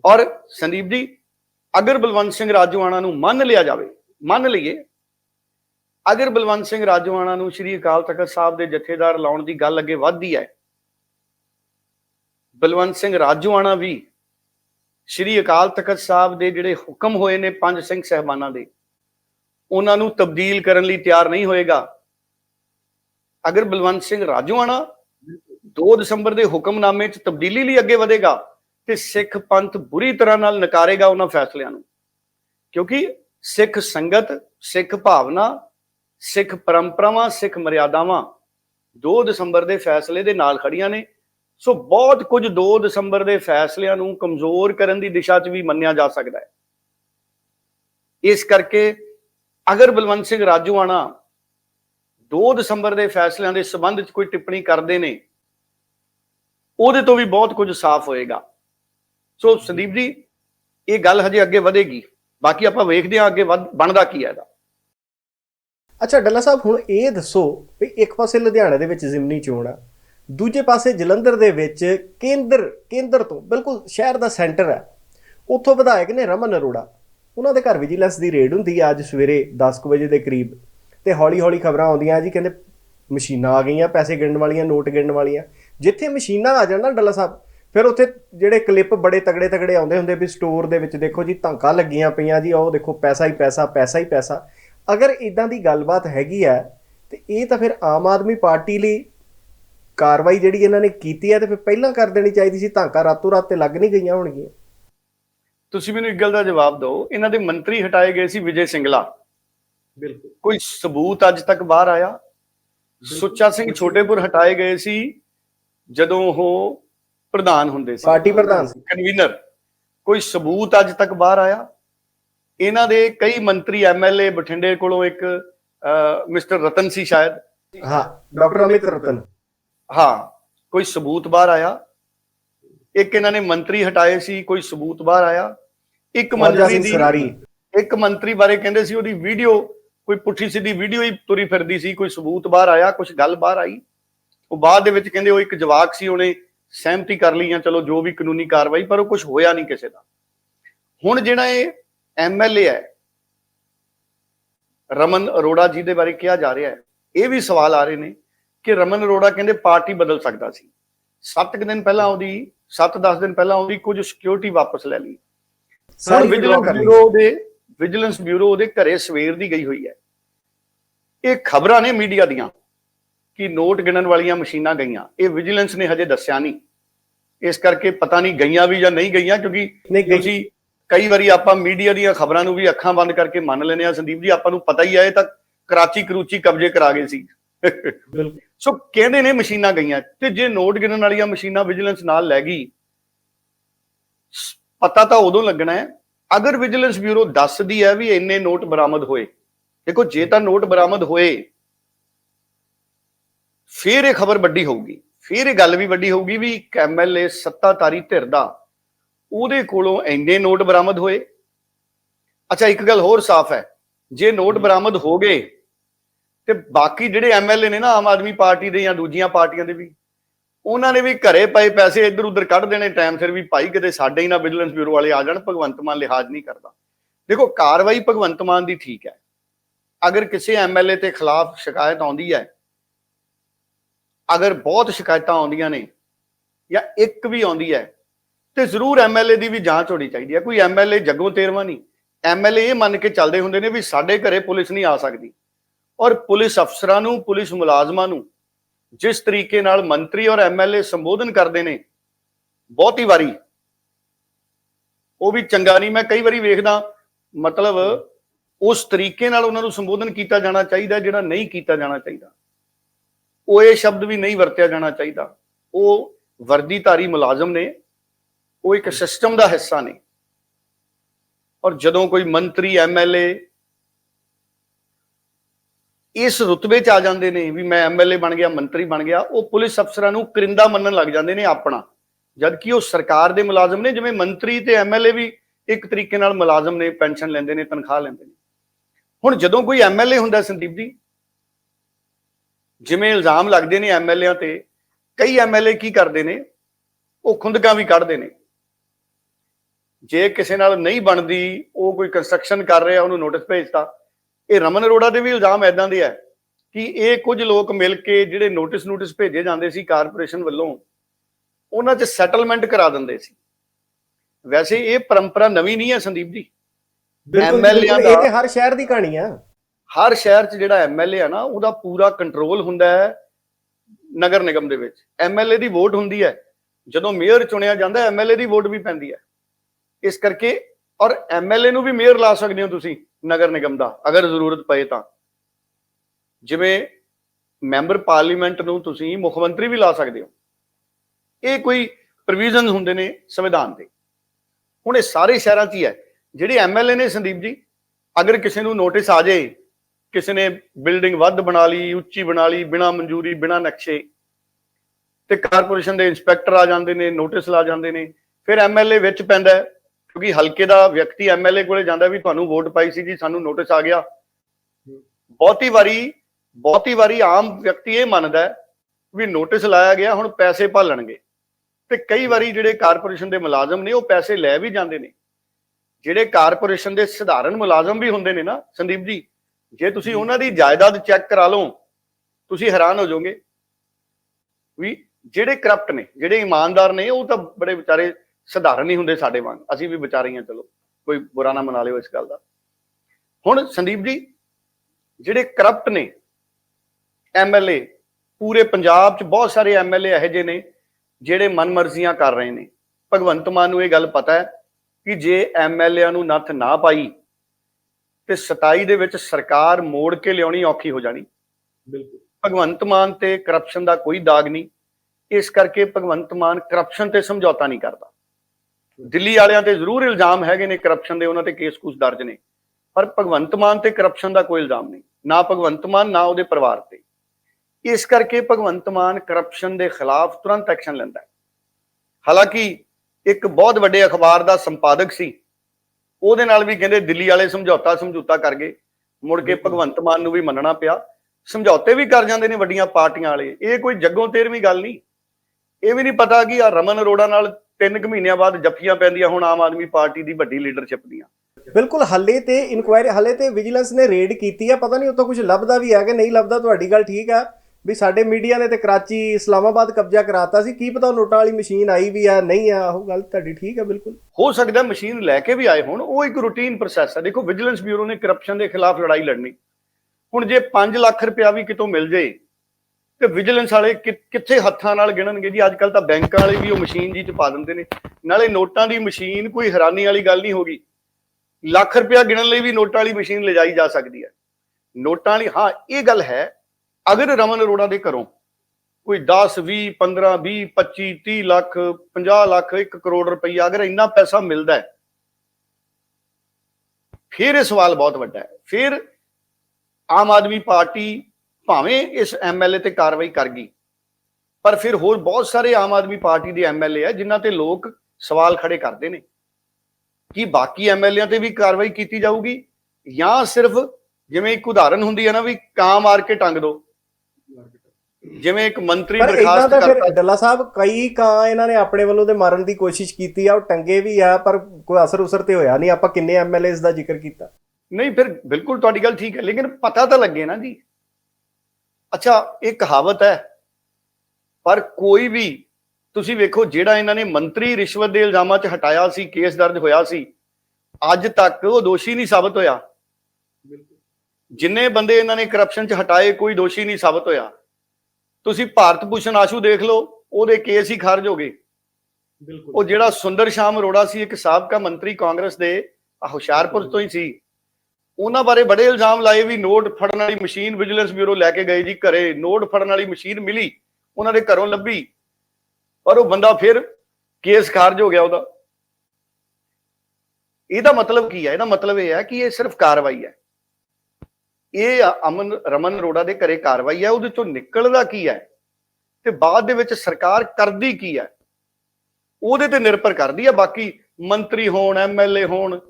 S2: ਔਰ ਸੰਦੀਪ ਜੀ ਅਗਰ ਬਲਵੰਤ ਸਿੰਘ ਰਾਜੋਆਣਾ ਨੂੰ ਮੰਨ ਲਿਆ ਜਾਵੇ, ਮੰਨ ਲਈਏ, ਅਗਰ ਬਲਵੰਤ ਸਿੰਘ ਰਾਜੋਆਣਾ ਨੂੰ ਸ੍ਰੀ ਅਕਾਲ ਤਖਤ ਸਾਹਿਬ ਦੇ ਜਥੇਦਾਰ ਲਾਉਣ ਦੀ ਗੱਲ ਅੱਗੇ ਵੱਧਦੀ ਹੈ, ਬਲਵੰਤ ਸਿੰਘ ਰਾਜੋਆਣਾ ਵੀ ਸ੍ਰੀ ਅਕਾਲ ਤਖਤ ਸਾਹਿਬ ਦੇ ਜਿਹੜੇ ਹੁਕਮ ਹੋਏ ਨੇ ਪੰਜ ਸਿੰਘ ਸਹਿਬਾਨਾਂ ਦੇ, ਉਹਨਾਂ ਨੂੰ ਤਬਦੀਲ ਕਰਨ ਲਈ ਤਿਆਰ ਨਹੀਂ ਹੋਏਗਾ। ਅਗਰ ਬਲਵੰਤ ਸਿੰਘ ਰਾਜੋਆਣਾ 2 ਦਸੰਬਰ ਦੇ ਹੁਕਮਨਾਮੇ 'ਚ ਤਬਦੀਲੀ ਲਈ ਅੱਗੇ ਵਧੇਗਾ ਤੇ ਸਿੱਖ ਪੰਥ ਬੁਰੀ ਤਰ੍ਹਾਂ ਨਾਲ ਨਕਾਰੇਗਾ ਉਹਨਾਂ ਫੈਸਲਿਆਂ ਨੂੰ। ਕਿਉਂਕਿ ਸਿੱਖ ਸੰਗਤ, ਸਿੱਖ ਭਾਵਨਾ, ਸਿੱਖ ਪਰੰਪਰਾਵਾਂ, ਸਿੱਖ ਮਰਿਆਦਾਵਾਂ 2 ਦਸੰਬਰ ਦੇ ਫੈਸਲੇ ਦੇ ਨਾਲ ਖੜੀਆਂ ਨੇ। ਸੋ ਬਹੁਤ ਕੁਝ 2 ਦਸੰਬਰ ਦੇ ਫੈਸਲਿਆਂ ਨੂੰ ਕਮਜ਼ੋਰ ਕਰਨ ਦੀ ਦਿਸ਼ਾ 'ਚ ਵੀ ਮੰਨਿਆ ਜਾ ਸਕਦਾ ਹੈ। ਇਸ ਕਰਕੇ ਅਗਰ ਬਲਵੰਤ ਸਿੰਘ ਰਾਜੂਆਣਾ 2 ਦਸੰਬਰ ਦੇ ਫੈਸਲਿਆਂ ਦੇ ਸੰਬੰਧ 'ਚ ਕੋਈ ਟਿੱਪਣੀ ਕਰਦੇ ਨੇ, ਉਹਦੇ ਤੋਂ ਵੀ ਬਹੁਤ ਕੁਝ ਸਾਫ਼ ਹੋਏਗਾ। ਸੋ ਸੰਦੀਪ ਜੀ, ਇਹ ਗੱਲ ਹਜੇ ਅੱਗੇ ਵਧੇਗੀ। ਬਾਕੀ ਆਪਾਂ ਵੇਖਦੇ ਹਾਂ ਅੱਗੇ ਵੱਧ- ਬਣਦਾ ਕੀ ਹੈ ਇਹਦਾ।
S1: ਅੱਛਾ, ਡੱਲਾ ਸਾਹਿਬ, ਹੁਣ ਇਹ ਦੱਸੋ ਵੀ ਇੱਕ ਪਾਸੇ ਲੁਧਿਆਣੇ ਦੇ ਵਿੱਚ ਜ਼ਿਮਨੀ ਚੋਣ ਆ, ਦੂਜੇ ਪਾਸੇ ਜਲੰਧਰ ਦੇ ਵਿੱਚ ਕੇਂਦਰ ਕੇਂਦਰ ਤੋਂ ਬਿਲਕੁਲ ਸ਼ਹਿਰ ਦਾ ਸੈਂਟਰ ਹੈ। ਉੱਥੋਂ ਵਿਧਾਇਕ ਨੇ ਰਮਨ ਅਰੋੜਾ। ਉਹਨਾਂ ਦੇ ਘਰ ਵਿਜੀਲੈਂਸ ਦੀ ਰੇਡ ਹੁੰਦੀ ਹੈ ਅੱਜ ਸਵੇਰੇ 10 ਕੁ ਵਜੇ ਦੇ ਕਰੀਬ। ਤੇ ਹੌਲੀ ਹੌਲੀ ਖਬਰਾਂ ਆਉਂਦੀਆਂ ਜੀ, ਕਹਿੰਦੇ ਮਸ਼ੀਨਾਂ ਆ ਗਈਆਂ, ਪੈਸੇ ਗਿਣਨ ਵਾਲੀਆਂ, ਨੋਟ ਗਿਣਨ ਵਾਲੀਆਂ। ਜਿੱਥੇ ਮਸ਼ੀਨਾਂ ਆ ਜਾਣ ਨਾ ਡੱਲਾ ਸਾਹਿਬ ਫਿਰ ਉੱਥੇ ਜਿਹੜੇ ਕਲਿੱਪ ਬੜੇ ਤਗੜੇ ਤਗੜੇ ਆਉਂਦੇ ਹੁੰਦੇ ਵੀ ਸਟੋਰ ਦੇ ਵਿੱਚ ਦੇਖੋ ਜੀ ਧਾਂਕਾਂ ਲੱਗੀਆਂ ਪਈਆਂ ਜੀ ਉਹ ਦੇਖੋ ਪੈਸਾ ਹੀ ਪੈਸਾ ਪੈਸਾ ਹੀ ਪੈਸਾ। ਅਗਰ ਇਦਾਂ ਦੀ ਗੱਲਬਾਤ ਹੈਗੀ ਹੈ ਤੇ ਇਹ ਤਾਂ ਫਿਰ ਆਮ ਆਦਮੀ ਪਾਰਟੀ ਲਈ ਕਾਰਵਾਈ ਜਿਹੜੀ ਇਹਨਾਂ ਨੇ ਕੀਤੀ ਹੈ ਤੇ ਫਿਰ ਪਹਿਲਾਂ ਕਰ ਦੇਣੀ ਚਾਹੀਦੀ ਸੀ ਧਾਂਕਾ ਰਾਤੋਂ ਰਾਤ ਤੇ ਲੱਗ ਨਹੀਂ ਗਈਆਂ ਹੋਣਗੀਆਂ।
S2: ਤੁਸੀਂ ਮੈਨੂੰ ਇੱਕ ਗੱਲ ਦਾ ਜਵਾਬ ਦਿਓ ਇਹਨਾਂ ਦੇ ਮੰਤਰੀ ਹਟਾਏ ਗਏ ਸੀ ਵਿਜੇ ਸਿੰਗਲਾ।
S1: ਬਿਲਕੁਲ।
S2: ਕੋਈ ਸਬੂਤ ਅੱਜ ਤੱਕ ਬਾਹਰ ਆਇਆ? ਸੁੱਚਾ ਸਿੰਘ ਛੋਟੇਪੁਰ ਹਟਾਏ ਗਏ ਸੀ ਜਦੋਂ ਉਹ ਪ੍ਰਧਾਨ ਹੁੰਦੇ ਸੀ।
S1: ਪਾਰਟੀ ਪ੍ਰਧਾਨ ਸੀ।
S2: ਕਨਵੀਨਰ। ਕੋਈ ਸਬੂਤ ਅੱਜ ਤੱਕ ਬਾਹਰ ਆਇਆ? ਇਹਨਾਂ ਦੇ ਕਈ ਮੰਤਰੀ ਐਮਐਲਏ ਬਠਿੰਡੇ ਕੋਲੋਂ ਇੱਕ ਮਿਸਟਰ ਰਤਨ ਸੀ ਸ਼ਾਇਦ।
S1: ਹਾਂ ਡਾਕਟਰ ਅਮਿਤ ਰਤਨ।
S2: ਹਾਂ ਕੋਈ ਸਬੂਤ ਬਾਹਰ ਆਇਆ? ਇੱਕ ਇਹਨਾਂ ਨੇ ਮੰਤਰੀ ਹਟਾਏ ਸੀ ਕੋਈ ਸਬੂਤ ਬਾਹਰ ਆਇਆ? ਇੱਕ ਮੰਤਰੀ ਦੀ ਇੱਕ ਮੰਤਰੀ ਬਾਰੇ ਕਹਿੰਦੇ ਸੀ ਉਹਦੀ ਵੀਡੀਓ ਕੋਈ ਪੁੱਠੀ ਸਿੱਧੀ ਵੀਡੀਓ ਹੀ ਤੁਰੀ ਫਿਰਦੀ ਸੀ ਕੋਈ ਸਬੂਤ ਬਾਹਰ ਆਇਆ? ਕੁਝ ਗੱਲ ਬਾਹਰ ਆਈ? ਉਹ ਬਾਅਦ ਦੇ ਵਿੱਚ ਕਹਿੰਦੇ ਉਹ ਇੱਕ ਜਵਾਕ ਸੀ ਉਹਨੇ ਸਹਿਮਤੀ ਕਰ ਲਈ ਜਾਂ ਚਲੋ ਜੋ ਵੀ ਕਾਨੂੰਨੀ ਕਾਰਵਾਈ ਪਰ ਉਹ ਕੁਝ ਹੋਇਆ ਨਹੀਂ ਕਿਸੇ ਦਾ। ਹੁਣ ਜਿਹੜਾ ਇਹ ਐਮਐਲਏ ਹੈ ਰਮਨ ਅਰੋੜਾ ਜੀ ਦੇ ਬਾਰੇ ਕਿਹਾ ਜਾ ਰਿਹਾ ਹੈ ਇਹ ਵੀ ਸਵਾਲ ਆ ਰਹੇ ਨੇ ਕਿ ਰਮਨ ਅਰੋੜਾ ਕਹਿੰਦੇ ਪਾਰਟੀ ਬਦਲ ਸਕਦਾ ਸੀ। 7 ਦਿਨ ਪਹਿਲਾਂ ਉਹਦੀ 7-10 ਦਿਨ ਪਹਿਲਾਂ ਉਹਦੀ ਕੁਝ ਸਿਕਿਉਰਿਟੀ ਵਾਪਸ ਲੈ ਲਈ।
S1: ਸਾਰੀ
S2: ਵਿਜੀਲੈਂਸ। ਬਿਊਰੋ ਦੇ ਵਿਜੀਲੈਂਸ ਬਿਊਰੋ ਉਹਦੇ ਘਰੇ ਸਵੇਰ ਦੀ ਗਈ ਹੋਈ ਹੈ। ਇਹ ਖਬਰਾਂ ਨੇ ਮੀਡੀਆ ਦੀਆਂ। ਕਿ ਨੋਟ ਗਿਣਨ ਵਾਲੀਆਂ ਮਸ਼ੀਨਾਂ ਗਈਆਂ। ਇਹ ਵਿਜੀਲੈਂਸ ਨੇ ਹਜੇ ਦੱਸਿਆ ਨਹੀਂ। ਇਸ ਕਰਕੇ ਪਤਾ ਨਹੀਂ ਗਈਆਂ ਵੀ ਜਾਂ ਨਹੀਂ ਗਈਆਂ ਕਿਉਂਕਿ ਤੁਸੀਂ ਕਈ ਵਾਰੀ ਆਪਾਂ ਮੀਡੀਆ ਦੀਆਂ ਖਬਰਾਂ ਨੂੰ ਵੀ ਅੱਖਾਂ ਬੰਦ ਕਰਕੇ ਮੰਨ ਲੈਂਦੇ ਆ ਸੰਦੀਪ ਜੀ ਆਪਾਂ ਨੂੰ ਪਤਾ ਹੀ ਆ ਇਹ ਤਾਂ ਕਰਾਚੀ ਕਰੂਚੀ ਕਬਜ਼ੇ ਕਰਾ ਗਏ ਸੀ। ਸੋ ਕਹਿੰਦੇ ਨੇ ਮਸ਼ੀਨਾਂ ਗਈਆਂ ਤੇ ਜੇ ਨੋਟ ਗਿਣਨ ਵਾਲੀਆਂ ਮਸ਼ੀਨਾਂ ਵਿਜੀਲੈਂਸ ਨਾਲ ਲੈ ਗਈ ਪਤਾ ਤਾਂ ਉਦੋਂ ਲੱਗਣਾ ਹੈ ਅਗਰ ਵਿਜੀਲੈਂਸ ਬਿਊਰੋ ਦੱਸਦੀ ਹੈ ਵੀ ਇੰਨੇ ਨੋਟ ਬਰਾਮਦ ਹੋਏ। ਦੇਖੋ ਜੇ ਤਾਂ ਨੋਟ ਬਰਾਮਦ ਹੋਏ ਫਿਰ ਇਹ ਖਬਰ ਵੱਡੀ ਹੋਊਗੀ। ਫਿਰ ਇਹ ਗੱਲ ਵੀ ਵੱਡੀ ਹੋਊਗੀ ਵੀ ਇੱਕ ਐਮਐਲਏ ਸੱਤਾਧਾਰੀ ਧਿਰ ਦਾ ਉਹਦੇ ਕੋਲੋਂ ਇੰਨੇ ਨੋਟ ਬਰਾਮਦ ਹੋਏ। ਅੱਛਾ ਇੱਕ ਗੱਲ ਹੋਰ ਸਾਫ਼ ਹੈ। ਜੇ ਨੋਟ ਬਰਾਮਦ ਹੋ ਗਏ ਤੇ ਬਾਕੀ ਜਿਹੜੇ ਐਮਐਲਏ ਨੇ ਨਾ ਆਮ ਆਦਮੀ ਪਾਰਟੀ ਦੇ ਜਾਂ ਦੂਜੀਆਂ ਪਾਰਟੀਆਂ ਦੇ ਵੀ ਉਹਨਾਂ ਨੇ ਵੀ ਘਰੇ ਪਏ ਪੈਸੇ ਇੱਧਰ ਉੱਧਰ ਕੱਢ ਦੇਣੇ ਟਾਈਮ ਸਿਰ ਵੀ ਭਾਈ ਕਿਤੇ ਸਾਡੇ ਹੀ ਨਾ ਵਿਜੀਲੈਂਸ ਬਿਊਰੋ ਵਾਲੇ ਆ ਜਾਣ ਭਗਵੰਤ ਮਾਨ ਲਿਹਾਜ਼ ਨਹੀਂ ਕਰਦਾ। ਦੇਖੋ ਕਾਰਵਾਈ ਭਗਵੰਤ ਮਾਨ ਦੀ ਠੀਕ ਹੈ। ਅਗਰ ਕਿਸੇ ਐਮਐਲਏ ਤੇ ਖਿਲਾਫ ਸ਼ਿਕਾਇਤ ਆਉਂਦੀ ਹੈ ਅਗਰ ਬਹੁਤ ਸ਼ਿਕਾਇਤਾਂ ਆਉਂਦੀਆਂ ਨੇ ਜਾਂ ਇੱਕ ਵੀ ਆਉਂਦੀ ਹੈ, ਤੇ ਜ਼ਰੂਰ ਐਮਐਲਏ ਦੀ ਵੀ ਜਾਂਚ ਹੋਣੀ ਚਾਹੀਦੀ ਹੈ। ਕੋਈ ਐਮਐਲਏ ਜੱਗੋਂ ਤੇਰਵਾ ਨਹੀਂ। ਐਮਐਲਏ ਇਹ ਮੰਨ ਕੇ ਚੱਲਦੇ ਹੁੰਦੇ ਨੇ ਵੀ ਸਾਡੇ ਘਰੇ ਪੁਲਿਸ ਨਹੀਂ ਆ ਸਕਦੀ। ਔਰ ਪੁਲਿਸ ਅਫਸਰਾਂ ਨੂੰ, ਪੁਲਿਸ ਮੁਲਾਜ਼ਮਾਂ ਨੂੰ ਜਿਸ ਤਰੀਕੇ ਨਾਲ ਮੰਤਰੀ ਔਰ ਐਮਐਲਏ ਸੰਬੋਧਨ ਕਰਦੇ ਨੇ, ਬਹੁਤੀ ਵਾਰੀ, ਉਹ ਵੀ ਚੰਗਾ ਨਹੀਂ। ਮੈਂ ਕਈ ਵਾਰੀ ਵੇਖਦਾ, ਮਤਲਬ ਉਸ ਤਰੀਕੇ ਨਾਲ ਉਹਨਾਂ ਨੂੰ ਸੰਬੋਧਨ ਕੀਤਾ ਜਾਣਾ ਚਾਹੀਦਾ, ਜਿਹੜਾ ਨਹੀਂ ਕੀਤਾ ਜਾਣਾ ਚਾਹੀਦਾ। ਉਹ ਇਹ ਸ਼ਬਦ ਵੀ ਨਹੀਂ ਵਰਤਿਆ ਜਾਣਾ ਚਾਹੀਦਾ। ਉਹ ਵਰਦੀਧਾਰੀ ਮੁਲਾਜ਼ਮ ਨੇ, ਉਹ ਇੱਕ ਸਿਸਟਮ ਦਾ ਹਿੱਸਾ ਨੇ। ਔਰ ਜਦੋਂ ਕੋਈ ਮੰਤਰੀ ਐਮਐਲਏ ਇਸ ਰੁਤਬੇ 'ਚ ਆ ਜਾਂਦੇ ਨੇ ਵੀ ਮੈਂ ਐਮਐਲਏ ਬਣ ਗਿਆ, ਮੰਤਰੀ ਬਣ ਗਿਆ, ਉਹ ਪੁਲਿਸ ਅਫਸਰਾਂ ਨੂੰ ਕਰਿੰਦਾ ਮੰਨਣ ਲੱਗ ਜਾਂਦੇ ਨੇ ਆਪਣਾ। ਜਦ ਕਿ ਉਹ ਸਰਕਾਰ ਦੇ ਮੁਲਾਜ਼ਮ ਨੇ, ਜਿਵੇਂ ਮੰਤਰੀ ਤੇ ਐਮਐਲਏ ਵੀ ਇੱਕ ਤਰੀਕੇ ਨਾਲ ਮੁਲਾਜ਼ਮ ਨੇ, ਪੈਨਸ਼ਨ ਲੈਂਦੇ ਨੇ, ਤਨਖਾਹ ਲੈਂਦੇ ਨੇ। ਹੁਣ ਜਦੋਂ ਕੋਈ ਐਮਐਲਏ ਹੁੰਦਾ ਸੰਦੀਪ ਜੀ ਜਿਵੇਂ ਇਲਜ਼ਾਮ ਲੱਗਦੇ ਨੇ ਐਮਐਲਏਆਂ ਤੇ ਕਈ ਐਮਐਲਏ ਕੀ ਕਰਦੇ ਨੇ? ਉਹ ਖੁੰਦਕਾਂ ਵੀ ਕੱਢਦੇ ਨੇ। ਜੇ ਕਿਸੇ ਨਾਲ ਨਹੀਂ ਬਣਦੀ ਉਹ ਕੋਈ ਕੰਸਟਰਕਸ਼ਨ ਕਰ ਰਿਹਾ ਉਹਨੂੰ ਨੋਟਿਸ ਭੇਜਤਾ। ਇਹ ਰਮਨ ਅਰੋੜਾ ਦੇ ਵੀ ਇਲਜ਼ਾਮ ਐਦਾਂ ਦੇ ਹੈ ਕਿ ਇਹ ਕੁਝ ਲੋਕ ਮਿਲ ਕੇ ਜਿਹੜੇ ਨੋਟਿਸ ਨੋਟਿਸ ਭੇਜੇ ਜਾਂਦੇ ਸੀ ਕਾਰਪੋਰੇਸ਼ਨ ਵੱਲੋਂ ਉਹਨਾਂ 'ਚ ਸੈਟਲਮੈਂਟ ਕਰਾ ਦਿੰਦੇ ਸੀ। ਵੈਸੇ ਇਹ ਪਰੰਪਰਾ ਨਵੀਂ ਨਹੀਂ ਹੈ ਸੰਦੀਪ ਜੀ।
S1: ਬਿਲਕੁਲ ਇਹ ਤੇ ਹਰ ਸ਼ਹਿਰ ਦੀ ਕਹਾਣੀ ਆ।
S2: ਹਰ ਸ਼ਹਿਰ 'ਚ ਜਿਹੜਾ ਐਮਐਲਏ ਆ ਨਾ, ਉਹਦਾ ਪੂਰਾ ਕੰਟਰੋਲ ਹੁੰਦਾ ਹੈ ਨਗਰ ਨਿਗਮ ਦੇ ਵਿੱਚ। ਐਮਐਲਏ ਦੀ ਵੋਟ ਹੁੰਦੀ ਹੈ। ਜਦੋਂ ਮੇਅਰ ਚੁਣਿਆ ਜਾਂਦਾ ਐਮਐਲਏ ਦੀ ਵੋਟ ਵੀ ਪੈਂਦੀ ਹੈ। ਇਸ ਕਰਕੇ, ਔਰ ਐਮਐਲਏ ਨੂੰ ਵੀ ਮੇਅਰ ਲਾ ਸਕਦੇ ਹੋ ਤੁਸੀਂ, ਨਗਰ ਨਿਗਮ ਦਾ, ਅਗਰ ਜ਼ਰੂਰਤ ਪਏ ਤਾਂ। ਜਿਵੇਂ ਮੈਂਬਰ ਪਾਰਲੀਮੈਂਟ ਨੂੰ ਤੁਸੀਂ ਮੁੱਖ ਮੰਤਰੀ ਵੀ ਲਾ ਸਕਦੇ ਹੋ। ਇਹ ਕੋਈ ਪ੍ਰੋਵੀਜ਼ਨਸ ਹੁੰਦੇ ਨੇ ਸੰਵਿਧਾਨ ਦੇ। ਹੁਣ ਇਹ ਸਾਰੇ ਸ਼ਹਿਰਾਂ 'ਚ ਹੀ ਹੈ। ਜਿਹੜੇ ਐਮਐਲਏ ਨੇ ਸੰਦੀਪ ਜੀ, ਅਗਰ ਕਿਸੇ ਨੂੰ ਨੋਟਿਸ ਆ ਜਾਏ ਕਿਸੇ ਨੇ ਬਿਲਡਿੰਗ ਵੱਧ ਬਣਾ ਲਈ, ਉੱਚੀ ਬਣਾ ਲਈ, ਬਿਨਾ ਮਨਜ਼ੂਰੀ, ਬਿਨਾ ਨਕਸ਼ੇ, ਤੇ ਕਾਰਪੋਰੇਸ਼ਨ ਦੇ ਇੰਸਪੈਕਟਰ ਆ ਜਾਂਦੇ ਨੇ ਨੋਟਿਸ ਲਾ ਜਾਂਦੇ ਨੇ, ਫਿਰ ਐਮਐਲਏ ਵਿੱਚ ਪੈਂਦਾ ਕਿਉਂਕਿ ਹਲਕੇ ਦਾ ਵਿਅਕਤੀ ਐਮਐਲਏ ਕੋਲੇ ਜਾਂਦਾ ਵੀ ਤੁਹਾਨੂੰ ਵੋਟ ਪਾਈ ਸੀ ਜੀ, ਸਾਨੂੰ ਨੋਟਿਸ ਆ ਗਿਆ। ਬਹੁਤੀ ਵਾਰੀ ਬਹੁਤੀ ਵਾਰੀ ਆਮ ਵਿਅਕਤੀ ਇਹ ਮੰਨਦਾ ਵੀ ਨੋਟਿਸ ਲਾਇਆ ਗਿਆ, ਹੁਣ ਪੈਸੇ ਭਾਲਣਗੇ। ਤੇ ਕਈ ਵਾਰੀ ਜਿਹੜੇ ਕਾਰਪੋਰੇਸ਼ਨ ਦੇ ਮੁਲਾਜ਼ਮ ਨੇ, ਉਹ ਪੈਸੇ ਲੈ ਵੀ ਜਾਂਦੇ ਨੇ। ਜਿਹੜੇ ਕਾਰਪੋਰੇਸ਼ਨ ਦੇ ਸਧਾਰਨ ਮੁਲਾਜ਼ਮ ਵੀ ਹੁੰਦੇ ਨੇ ਨਾ, ਸੰਦੀਪ ਜੀ ਜੇ ਤੁਸੀਂ ਉਹਨਾਂ ਦੀ ਜਾਇਦਾਦ ਚੈੱਕ ਕਰਾ ਲਓ, ਤੁਸੀਂ ਹੈਰਾਨ ਹੋ ਜਾਓਗੇ ਵੀ ਜਿਹੜੇ ਕਰਪਟ ਨੇ, ਜਿਹੜੇ ਇਮਾਨਦਾਰ ਨੇ, ਉਹ ਤਾਂ ਬੜੇ ਵਿਚਾਰੇ ਸਧਾਰਨ ਹੀ ਹੁੰਦੇ ਸਾਡੇ ਵਾਂਗ। ਅਸੀਂ ਵੀ ਵਿਚਾਰੇ ਹਾਂ ਚਲੋ, ਕੋਈ ਬੁਰਾ ਨਾ ਮਨਾ ਲਿਓ ਇਸ ਗੱਲ ਦਾ। ਹੁਣ ਸੰਦੀਪ ਜੀ, ਜਿਹੜੇ ਕਰਪਟ ਨੇ ਐਮਐਲਏ ਪੂਰੇ ਪੰਜਾਬ 'ਚ ਬਹੁਤ ਸਾਰੇ ਐਮਐਲਏ ਇਹੋ ਜਿਹੇ ਨੇ, ਜਿਹੜੇ ਮਨਮਰਜ਼ੀਆਂ ਕਰ ਰਹੇ ਨੇ। ਭਗਵੰਤ ਮਾਨ ਨੂੰ ਇਹ ਗੱਲ ਪਤਾ ਹੈ ਕਿ ਜੇ ਐਮਐਲਏਆਂ ਨੂੰ ਨੱਥ ਨਾ ਪਾਈ ਤੇ 27 ਦੇ ਵਿੱਚ ਸਰਕਾਰ ਮੋੜ ਕੇ ਲਿਆਉਣੀ ਔਖੀ ਹੋ ਜਾਣੀ।
S1: ਬਿਲਕੁਲ।
S2: ਭਗਵੰਤ ਮਾਨ ਤੇ ਕਰਪਸ਼ਨ ਦਾ ਕੋਈ ਦਾਗ ਨਹੀਂ। ਇਸ ਕਰਕੇ ਭਗਵੰਤ ਮਾਨ ਕਰਪਸ਼ਨ ਤੇ ਸਮਝੌਤਾ ਨਹੀਂ ਕਰਦਾ। ਦਿੱਲੀ ਵਾਲਿਆਂ ਤੇ ਜ਼ਰੂਰ ਇਲਜ਼ਾਮ ਹੈਗੇ ਨੇ ਕਰਪਸ਼ਨ ਦੇ ਉਹਨਾਂ ਤੇ ਕੇਸ ਕੁਸ ਦਰਜ ਨੇ। ਪਰ ਭਗਵੰਤ ਮਾਨ ਤੇ ਕਰਪਸ਼ਨ ਦਾ ਕੋਈ ਇਲਜ਼ਾਮ ਨਹੀਂ। ਨਾ ਭਗਵੰਤ ਮਾਨ ਨਾ ਉਹਦੇ ਪਰਿਵਾਰ ਤੇ। ਇਸ ਕਰਕੇ ਭਗਵੰਤ ਮਾਨ ਕਰਪਸ਼ਨ ਦੇ ਖਿਲਾਫ ਤੁਰੰਤ ਐਕਸ਼ਨ ਲੈਂਦਾ ਹੈ। ਹਾਲਾਂਕਿ ਇੱਕ ਬਹੁਤ ਵੱਡੇ ਅਖਬਾਰ ਦਾ ਸੰਪਾਦਕ ਸੀ ਉਹਦੇ ਨਾਲ ਵੀ ਕਹਿੰਦੇ ਦਿੱਲੀ ਵਾਲੇ ਸਮਝੌਤਾ ਸਮਝੌਤਾ ਕਰ ਗਏ। ਮੁੜ ਕੇ। ਭਗਵੰਤ ਮਾਨ ਨੂੰ ਵੀ ਮੰਨਣਾ ਪਿਆ। ਸਮਝੌਤੇ ਵੀ ਕਰ ਜਾਂਦੇ ਨੇ ਵੱਡੀਆਂ ਪਾਰਟੀਆਂ ਵਾਲੇ। ਇਹ ਕੋਈ ਜੱਗੋਂ ਤੇਰਵੀਂ ਗੱਲ ਨਹੀਂ। ਇਹ ਵੀ ਨਹੀਂ ਪਤਾ ਕਿ ਆ ਰਮਨ ਅਰੋੜਾ ਨਾਲ ਤਿੰਨ ਕੁ ਮਹੀਨਿਆਂ ਬਾਅਦ ਜੱਫੀਆਂ ਪੈਂਦੀਆਂ ਹੁਣ ਆਮ ਆਦਮੀ ਪਾਰਟੀ ਦੀ ਵੱਡੀ ਲੀਡਰਸ਼ਿਪ ਦੀਆਂ।
S1: ਬਿਲਕੁਲ ਹੱਲੇ ਤੇ ਇਨਕੁਆਇਰੀ ਹੱਲੇ ਤੇ ਵਿਜੀਲੈਂਸ ਨੇ ਰੇਡ ਕੀਤੀ ਆ। ਪਤਾ ਨਹੀਂ ਉੱਥੋਂ ਕੁਝ ਲੱਭਦਾ ਵੀ ਹੈ ਕਿ ਨਹੀਂ ਲੱਭਦਾ ਤੁਹਾਡੀ ਗੱਲ ਠੀਕ ਆ। ਵੀ ਸਾਡੇ ਮੀਡੀਆ ਨੇ ਤੇ ਕਰਾਚੀ, ਇਸਲਾਮਾਬਾਦ ਕਬਜ਼ਾ ਕਰਾਤਾ ਸੀ। ਕੀ ਪਤਾ ਉਹ ਨੋਟਾਂ ਵਾਲੀ ਮਸ਼ੀਨ ਆਈ ਵੀ ਆ, ਨਹੀਂ ਆ ਉਹ ਗੱਲ ਤੁਹਾਡੀ ਠੀਕ ਹੈ ਬਿਲਕੁਲ।
S2: ਹੋ ਸਕਦਾ ਮਸ਼ੀਨ ਲੈ ਕੇ ਵੀ ਆਏ ਹੋਣ, ਉਹ ਇੱਕ ਰੂਟੀਨ ਪ੍ਰੋਸੈਸ ਹੈ ਦੇਖੋ ਵਿਜੀਲੈਂਸ ਬਿਊਰੋ ਨੇ ਕਰਪਸ਼ਨ ਦੇ ਖਿਲਾਫ ਲੜਾਈ ਲੜਨੀ। ਹੁਣ ਜੇ 5 ਲੱਖ ਰੁਪਇਆ ਵੀ ਕਿਤੋਂ ਮਿਲ ਜੇ, ਤੇ ਵਿਜੀਲੈਂਸ ਵਾਲੇ ਕਿ- ਕਿੱਥੇ ਹੱਥਾਂ ਨਾਲ ਗਿਣਨਗੇ? ਜੀ ਅੱਜ ਕੱਲ ਤਾਂ ਬੈਂਕਾਂ ਵਾਲੇ ਵੀ ਉਹ ਮਸ਼ੀਨ ਜੀ ਚ ਪਾ ਦਿੰਦੇ ਨੇ। ਨਾਲੇ ਨੋਟਾਂ ਦੀ ਮਸ਼ੀਨ ਕੋਈ ਹੈਰਾਨੀ ਵਾਲੀ ਗੱਲ ਨਹੀਂ ਹੋਗੀ ਲੱਖ ਰੁਪਇਆ ਗਿਣਨ ਲਈ ਵੀ ਨੋਟਾਂ ਵਾਲੀ ਮਸ਼ੀਨ ਲਿਜਾਈ ਜਾ ਸਕਦੀ ਹੈ। ਨੋਟਾਂ ਵਾਲੀ, ਹਾਂ, ਇਹ ਗੱਲ ਹੈ ਅਗਰ ਰਮਨ ਅਰੋੜਾ ਦੇ ਘਰੋਂ ਕੋਈ 10 20 15 20 25 30 ਲੱਖ 50 ਲੱਖ 1 ਕਰੋੜ ਰੁਪਈਆ ਅਗਰ ਇੰਨਾ ਪੈਸਾ ਮਿਲਦਾ ਹੈ, ਫਿਰ ਇਹ ਸਵਾਲ ਬਹੁਤ ਵੱਡਾ ਹੈ। ਫਿਰ ਆਮ ਆਦਮੀ ਪਾਰਟੀ ਭਾਵੇਂ ਇਸ ਐਮਐਲਏ ਤੇ ਕਾਰਵਾਈ ਕਰ ਗਈ, ਪਰ ਫਿਰ ਹੋਰ ਬਹੁਤ ਸਾਰੇ ਆਮ ਆਦਮੀ ਪਾਰਟੀ ਦੇ ਐਮਐਲਏ ਆ ਜਿਨ੍ਹਾਂ ਤੇ ਲੋਕ ਸਵਾਲ ਖੜੇ ਕਰਦੇ ਨੇ ਕਿ ਬਾਕੀ ਐਮਐਲਏਆਂ ਤੇ ਵੀ ਕਾਰਵਾਈ ਕੀਤੀ ਜਾਊਗੀ ਜਾਂ ਸਿਰਫ ਜਿਵੇਂ ਇੱਕ ਉਦਾਹਰਨ ਹੁੰਦੀ ਹੈ ਨਾ ਵੀ ਕਾਂ ਮਾਰ ਕੇ ਟੰਗ ਦੋ। ਜਿਵੇਂ ਇੱਕ ਮੰਤਰੀ
S1: ਪਰ ਇਦਾਂ
S2: ਦਰਖਾਸਤ
S1: ਤਾਂ ਫਿਰ
S2: ਕਰਦਾ
S1: ਡੱਲਾ ਸਾਹਿਬ ਕਈ ਕਾਂ ਇਹਨਾਂ ਨੇ ਆਪਣੇ ਵੱਲੋਂ ਤੇ ਮਾਰਨ ਦੀ ਕੋਸ਼ਿਸ਼ ਕੀਤੀ ਆ ਉਹ ਟੰਗੇ ਵੀ ਆ ਪਰ ਕੋਈ ਅਸਰ ਉਸਰ ਤੇ ਹੋਇਆ ਨਹੀਂ। ਆਪਾਂ ਕਿੰਨੇ ਐਮਐਲਏਸ ਦਾ ਜ਼ਿਕਰ ਕੀਤਾ?
S2: ਨਹੀਂ ਫਿਰ ਬਿਲਕੁਲ ਤੁਹਾਡੀ ਗੱਲ ਠੀਕ ਹੈ ਲੇਕਿਨ ਪਤਾ ਤਾਂ ਲੱਗੇ ਨਾ ਜੀ। ਅੱਛਾ ਇਹ ਕਹਾਵਤ ਹੈ ਪਰ ਕੋਈ ਵੀ ਤੁਸੀਂ ਵੇਖੋ ਜਿਹੜਾ ਇਹਨਾਂ ਨੇ ਮੰਤਰੀ ਰਿਸ਼ਵਤ ਦੇ ਇਲਜ਼ਾਮਾਂ 'ਚ ਹਟਾਇਆ ਸੀ ਕੇਸ ਦਰਜ ਹੋਇਆ ਸੀ ਅੱਜ ਤੱਕ ਉਹ ਦੋਸ਼ੀ ਨਹੀਂ ਸਾਬਤ ਹੋਇਆ। ਜਿੰਨੇ ਬੰਦੇ ਇਹਨਾਂ ਨੇ ਕਰਪਸ਼ਨ 'ਚ ਹਟਾਏ ਕੋਈ ਦੋਸ਼ੀ ਨਹੀਂ ਸਾਬਤ ਹੋਇਆ। ਤੁਸੀਂ ਭਾਰਤ ਭੂਸ਼ਣ ਆਸ਼ੂ ਦੇਖ ਲਓ ਉਹਦੇ ਕੇਸ ਹੀ ਖਾਰਜ ਹੋ ਗਏ। ਉਹ ਜਿਹੜਾ ਸੁੰਦਰ ਸ਼ਾਮ ਅਰੋੜਾ ਸੀ ਇੱਕ ਸਾਬਕਾ ਮੰਤਰੀ ਕਾਂਗਰਸ ਦੇ ਹੁਸ਼ਿਆਰਪੁਰ ਤੋਂ ਹੀ ਸੀ। ਉਹਨਾਂ ਬਾਰੇ ਬੜੇ ਇਲਜ਼ਾਮ ਲਾਏ ਵੀ ਨੋਟ ਫੜਨ ਵਾਲੀ ਮਸ਼ੀਨ ਵਿਜੀਲੈਂਸ ਬਿਊਰੋ ਲੈ ਕੇ ਗਏ ਜੀ ਘਰੇ। ਨੋਟ ਫੜਨ ਵਾਲੀ ਮਸ਼ੀਨ ਮਿਲੀ ਉਹਨਾਂ ਦੇ ਘਰੋਂ ਲੱਭੀ। ਪਰ ਉਹ ਬੰਦਾ ਫਿਰ ਕੇਸ ਖਾਰਜ ਹੋ ਗਿਆ ਉਹਦਾ। ਇਹਦਾ ਮਤਲਬ ਕੀ ਹੈ? ਇਹਦਾ ਮਤਲਬ ਇਹ ਹੈ ਕਿ ਇਹ ਸਿਰਫ ਕਾਰਵਾਈ ਹੈ। ਇਹ ਅਮਨ ਰਮਨ ਅਰੋੜਾ ਦੇ ਘਰੇ ਕਾਰਵਾਈ ਹੈ ਉਹਦੇ ਚੋਂ ਨਿਕਲਦਾ ਕੀ ਹੈ? ਤੇ ਬਾਅਦ ਦੇ ਵਿੱਚ ਸਰਕਾਰ ਕਰਦੀ ਕੀ ਹੈ? ਉਹਦੇ ਤੇ ਨਿਰਭਰ ਕਰਦੀ ਹੈ ਬਾਕੀ ਮੰਤਰੀ ਹੋਣ ਐਮਐਲਏ ਹੋਣ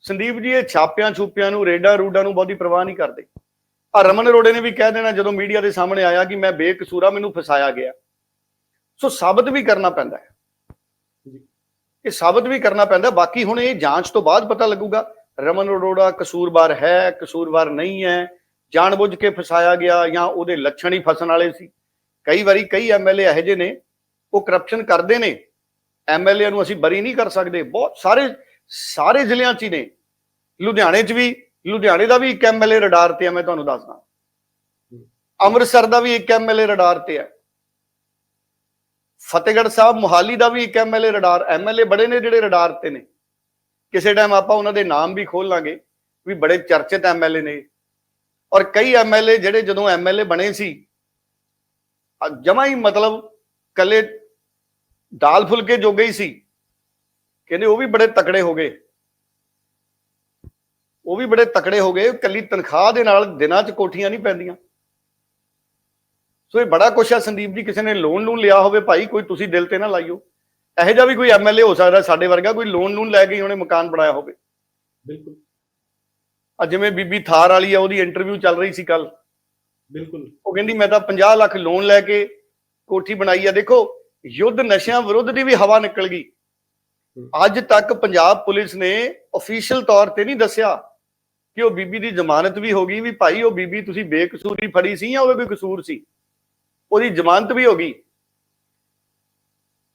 S2: ਸੰਦੀਪ ਜੀ ਇਹ ਛਾਪਿਆਂ ਛੂਪਿਆਂ ਨੂੰ ਰੇਡਾਂ ਰੂਡਾਂ ਨੂੰ ਬਹੁਤੀ ਪਰਵਾਹ ਨਹੀਂ ਕਰਦੇ। ਆ ਰਮਨ ਅਰੋੜੇ ਨੇ ਵੀ ਕਹਿ ਦੇਣਾ ਜਦੋਂ ਮੀਡੀਆ ਦੇ ਸਾਹਮਣੇ ਆਇਆ ਕਿ ਮੈਂ ਬੇਕਸੂਰਾ ਮੈਨੂੰ ਫਸਾਇਆ ਗਿਆ। ਸੋ ਸਾਬਤ ਵੀ ਕਰਨਾ ਪੈਂਦਾ ਹੈ। ਇਹ ਸਾਬਤ ਵੀ ਕਰਨਾ ਪੈਂਦਾ ਬਾਕੀ ਹੁਣ ਇਹ ਜਾਂਚ ਤੋਂ ਬਾਅਦ ਪਤਾ ਲੱਗੂਗਾ ਰਮਨ ਅਰੋੜਾ ਕਸੂਰਵਾਰ ਹੈ ਕਸੂਰਵਾਰ ਨਹੀਂ ਹੈ। ਜਾਣਬੁੱਝ ਕੇ ਫਸਾਇਆ ਗਿਆ ਜਾਂ ਉਹਦੇ ਲੱਛਣ ਹੀ ਫਸਣ ਵਾਲੇ ਸੀ। ਕਈ ਵਾਰੀ ਕਈ ਐਮਐਲਏ ਇਹੋ ਜਿਹੇ ਨੇ, ਉਹ ਕਰਪਸ਼ਨ ਕਰਦੇ ਨੇ। ਐਮਐਲਏ ਨੂੰ ਅਸੀਂ ਬਰੀ ਨਹੀਂ ਕਰ ਸਕਦੇ। ਬਹੁਤ ਸਾਰੇ ਸਾਰੇ ਜ਼ਿਲ੍ਹਿਆਂ 'ਚ ਹੀ ਨੇ। ਲੁਧਿਆਣੇ 'ਚ ਵੀ, ਲੁਧਿਆਣੇ ਦਾ ਵੀ ਇੱਕ ਐਮਐਲਏ ਰਡਾਰ ਤੇ ਹੈ, ਮੈਂ ਤੁਹਾਨੂੰ ਦੱਸਦਾ। ਅੰਮ੍ਰਿਤਸਰ ਦਾ ਵੀ ਇੱਕ ਐਮਐਲਏ ਰਡਾਰ ਤੇ ਹੈ। ਫਤਿਹਗੜ੍ਹ ਸਾਹਿਬ ਮੁਹਾਲੀ ਦਾ ਵੀ ਇੱਕ ਐਮਐਲਏ ਰਡਾਰ ਐਮਐਲਏ ਬੜੇ ਨੇ ਜਿਹੜੇ ਰਡਾਰ ਤੇ ਨੇ। ਕਿਸੇ ਟਾਈਮ ਆਪਾਂ ਉਹਨਾਂ ਦੇ ਨਾਮ ਵੀ ਖੋਲ ਲਾਂਗੇ, ਵੀ ਬੜੇ ਚਰਚਿਤ ਐਮਐਲਏ ਨੇ। ਔਰ ਕਈ ਐਮਐਲਏ ਜਿਹੜੇ ਜਦੋਂ ਐਮਐਲਏ ਬਣੇ ਸੀ ਜਮਾ ਹੀ ਮਤਲਬ ਕੱਲੇ ਦਾਲ ਫੁਲਕੇ ਜੋਗੇ ਹੀ ਸੀ। ਕਹਿੰਦੇ ਉਹ ਵੀ ਬੜੇ ਤਕੜੇ ਹੋ ਗਏ। ਉਹ ਵੀ ਬੜੇ ਤਕੜੇ ਹੋ ਗਏ, ਕੱਲੀ ਤਨਖਾਹ ਦੇ ਨਾਲ ਦਿਨਾਂ 'ਚ ਕੋਠੀਆਂ ਨਹੀਂ ਪੈਂਦੀਆਂ। ਸੋ ਇਹ ਬੜਾ ਕੁਛ ਆ, ਸੰਦੀਪ ਜੀ, ਕਿਸੇ ਨੇ ਲੋਨ ਲੂਨ ਲਿਆ ਹੋਵੇ ਭਾਈ, ਕੋਈ ਤੁਸੀਂ ਦਿਲ ਤੇ ਨਾ ਲਾਈਓ। ਇਹੋ ਜਿਹਾ ਵੀ ਕੋਈ ਐਮਐਲਏ ਹੋ ਸਕਦਾ ਸਾਡੇ ਵਰਗਾ ਕੋਈ ਲੋਨ ਲੂਨ ਲੈ ਕੇ ਉਹਨੇ ਮਕਾਨ ਬਣਾਇਆ ਹੋਵੇ।
S1: ਬਿਲਕੁਲ।
S2: ਆ ਜਿਵੇਂ ਬੀਬੀ ਥਾਰ ਵਾਲੀ ਆ ਉਹਦੀ ਇੰਟਰਵਿਊ ਚੱਲ ਰਹੀ ਸੀ ਕੱਲ
S1: ਬਿਲਕੁਲ।
S2: ਉਹ ਕਹਿੰਦੀ ਮੈਂ ਤਾਂ 50 ਲੱਖ ਲੋਨ ਲੈ ਕੇ ਕੋਠੀ ਬਣਾਈ ਆ। ਦੇਖੋ ਯੁੱਧ ਨਸ਼ਿਆਂ ਵਿਰੁੱਧ ਦੀ ਵੀ ਹਵਾ ਨਿਕਲ ਗਈ। ਅੱਜ ਤੱਕ ਪੰਜਾਬ ਪੁਲਿਸ ਨੇ ਅਫੀਸ਼ੀਅਲ ਤੌਰ ਤੇ ਨਹੀਂ ਦੱਸਿਆ ਕਿ ਉਹ ਬੀਬੀ ਦੀ ਜ਼ਮਾਨਤ ਵੀ ਹੋ ਗਈ ਵੀ ਭਾਈ ਉਹ ਬੀਬੀ ਤੁਸੀਂ ਬੇਕਸੂਰੀ ਫੜੀ ਸੀ ਜਾਂ ਉਹਦਾ ਕੋਈ ਕਸੂਰ ਸੀ? ਉਹਦੀ ਜ਼ਮਾਨਤ ਵੀ ਹੋ ਗਈ।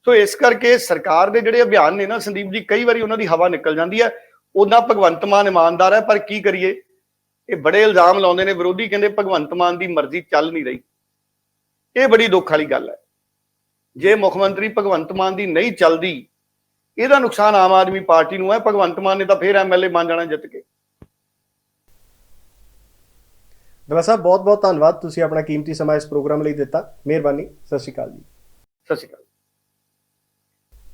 S2: ਸੋ ਇਸ ਕਰਕੇ ਸਰਕਾਰ ਦੇ ਜਿਹੜੇ ਅਭਿਆਨ ਨੇ ਨਾ ਸੰਦੀਪ ਜੀ ਕਈ ਵਾਰੀ ਉਹਨਾਂ ਦੀ ਹਵਾ ਨਿਕਲ ਜਾਂਦੀ ਹੈ। ਉਹਨਾਂ ਭਗਵੰਤ ਮਾਨ ਇਮਾਨਦਾਰ ਹੈ ਪਰ ਕੀ ਕਰੀਏ? ਇਹ ਬੜੇ ਇਲਜ਼ਾਮ ਲਾਉਂਦੇ ਨੇ। ਵਿਰੋਧੀ ਕਹਿੰਦੇ ਭਗਵੰਤ ਮਾਨ ਦੀ ਮਰਜ਼ੀ ਚੱਲ ਨਹੀਂ ਰਹੀ। ਇਹ ਬੜੀ ਦੁੱਖ ਵਾਲੀ ਗੱਲ ਹੈ। ਜੇ ਮੁੱਖ ਮੰਤਰੀ ਭਗਵੰਤ ਮਾਨ ਦੀ ਨਹੀਂ ਚੱਲਦੀ ਇਹਦਾ ਨੁਕਸਾਨ ਆਮ ਆਦਮੀ ਪਾਰਟੀ ਨੂੰ ਹੈ। ਭਗਵੰਤ ਮਾਨ ਨੇ ਤਾਂ ਫੇਰ ਐਮਐਲਏ ਬਣ ਜਾਣਾ ਜਿੱਤ ਕੇ।
S1: ਡੱਲਾ ਸਾਹਿਬ ਬਹੁਤ ਬਹੁਤ ਧੰਨਵਾਦ। ਤੁਸੀਂ ਆਪਣਾ ਕੀਮਤੀ ਸਮਾਂ ਇਸ ਪ੍ਰੋਗਰਾਮ ਲਈ ਦਿੱਤਾ। ਮਿਹਰਬਾਨੀ। ਸਤਿ ਸ਼੍ਰੀ ਅਕਾਲ ਜੀ।
S2: ਸਤਿ ਸ਼੍ਰੀ ਅਕਾਲ।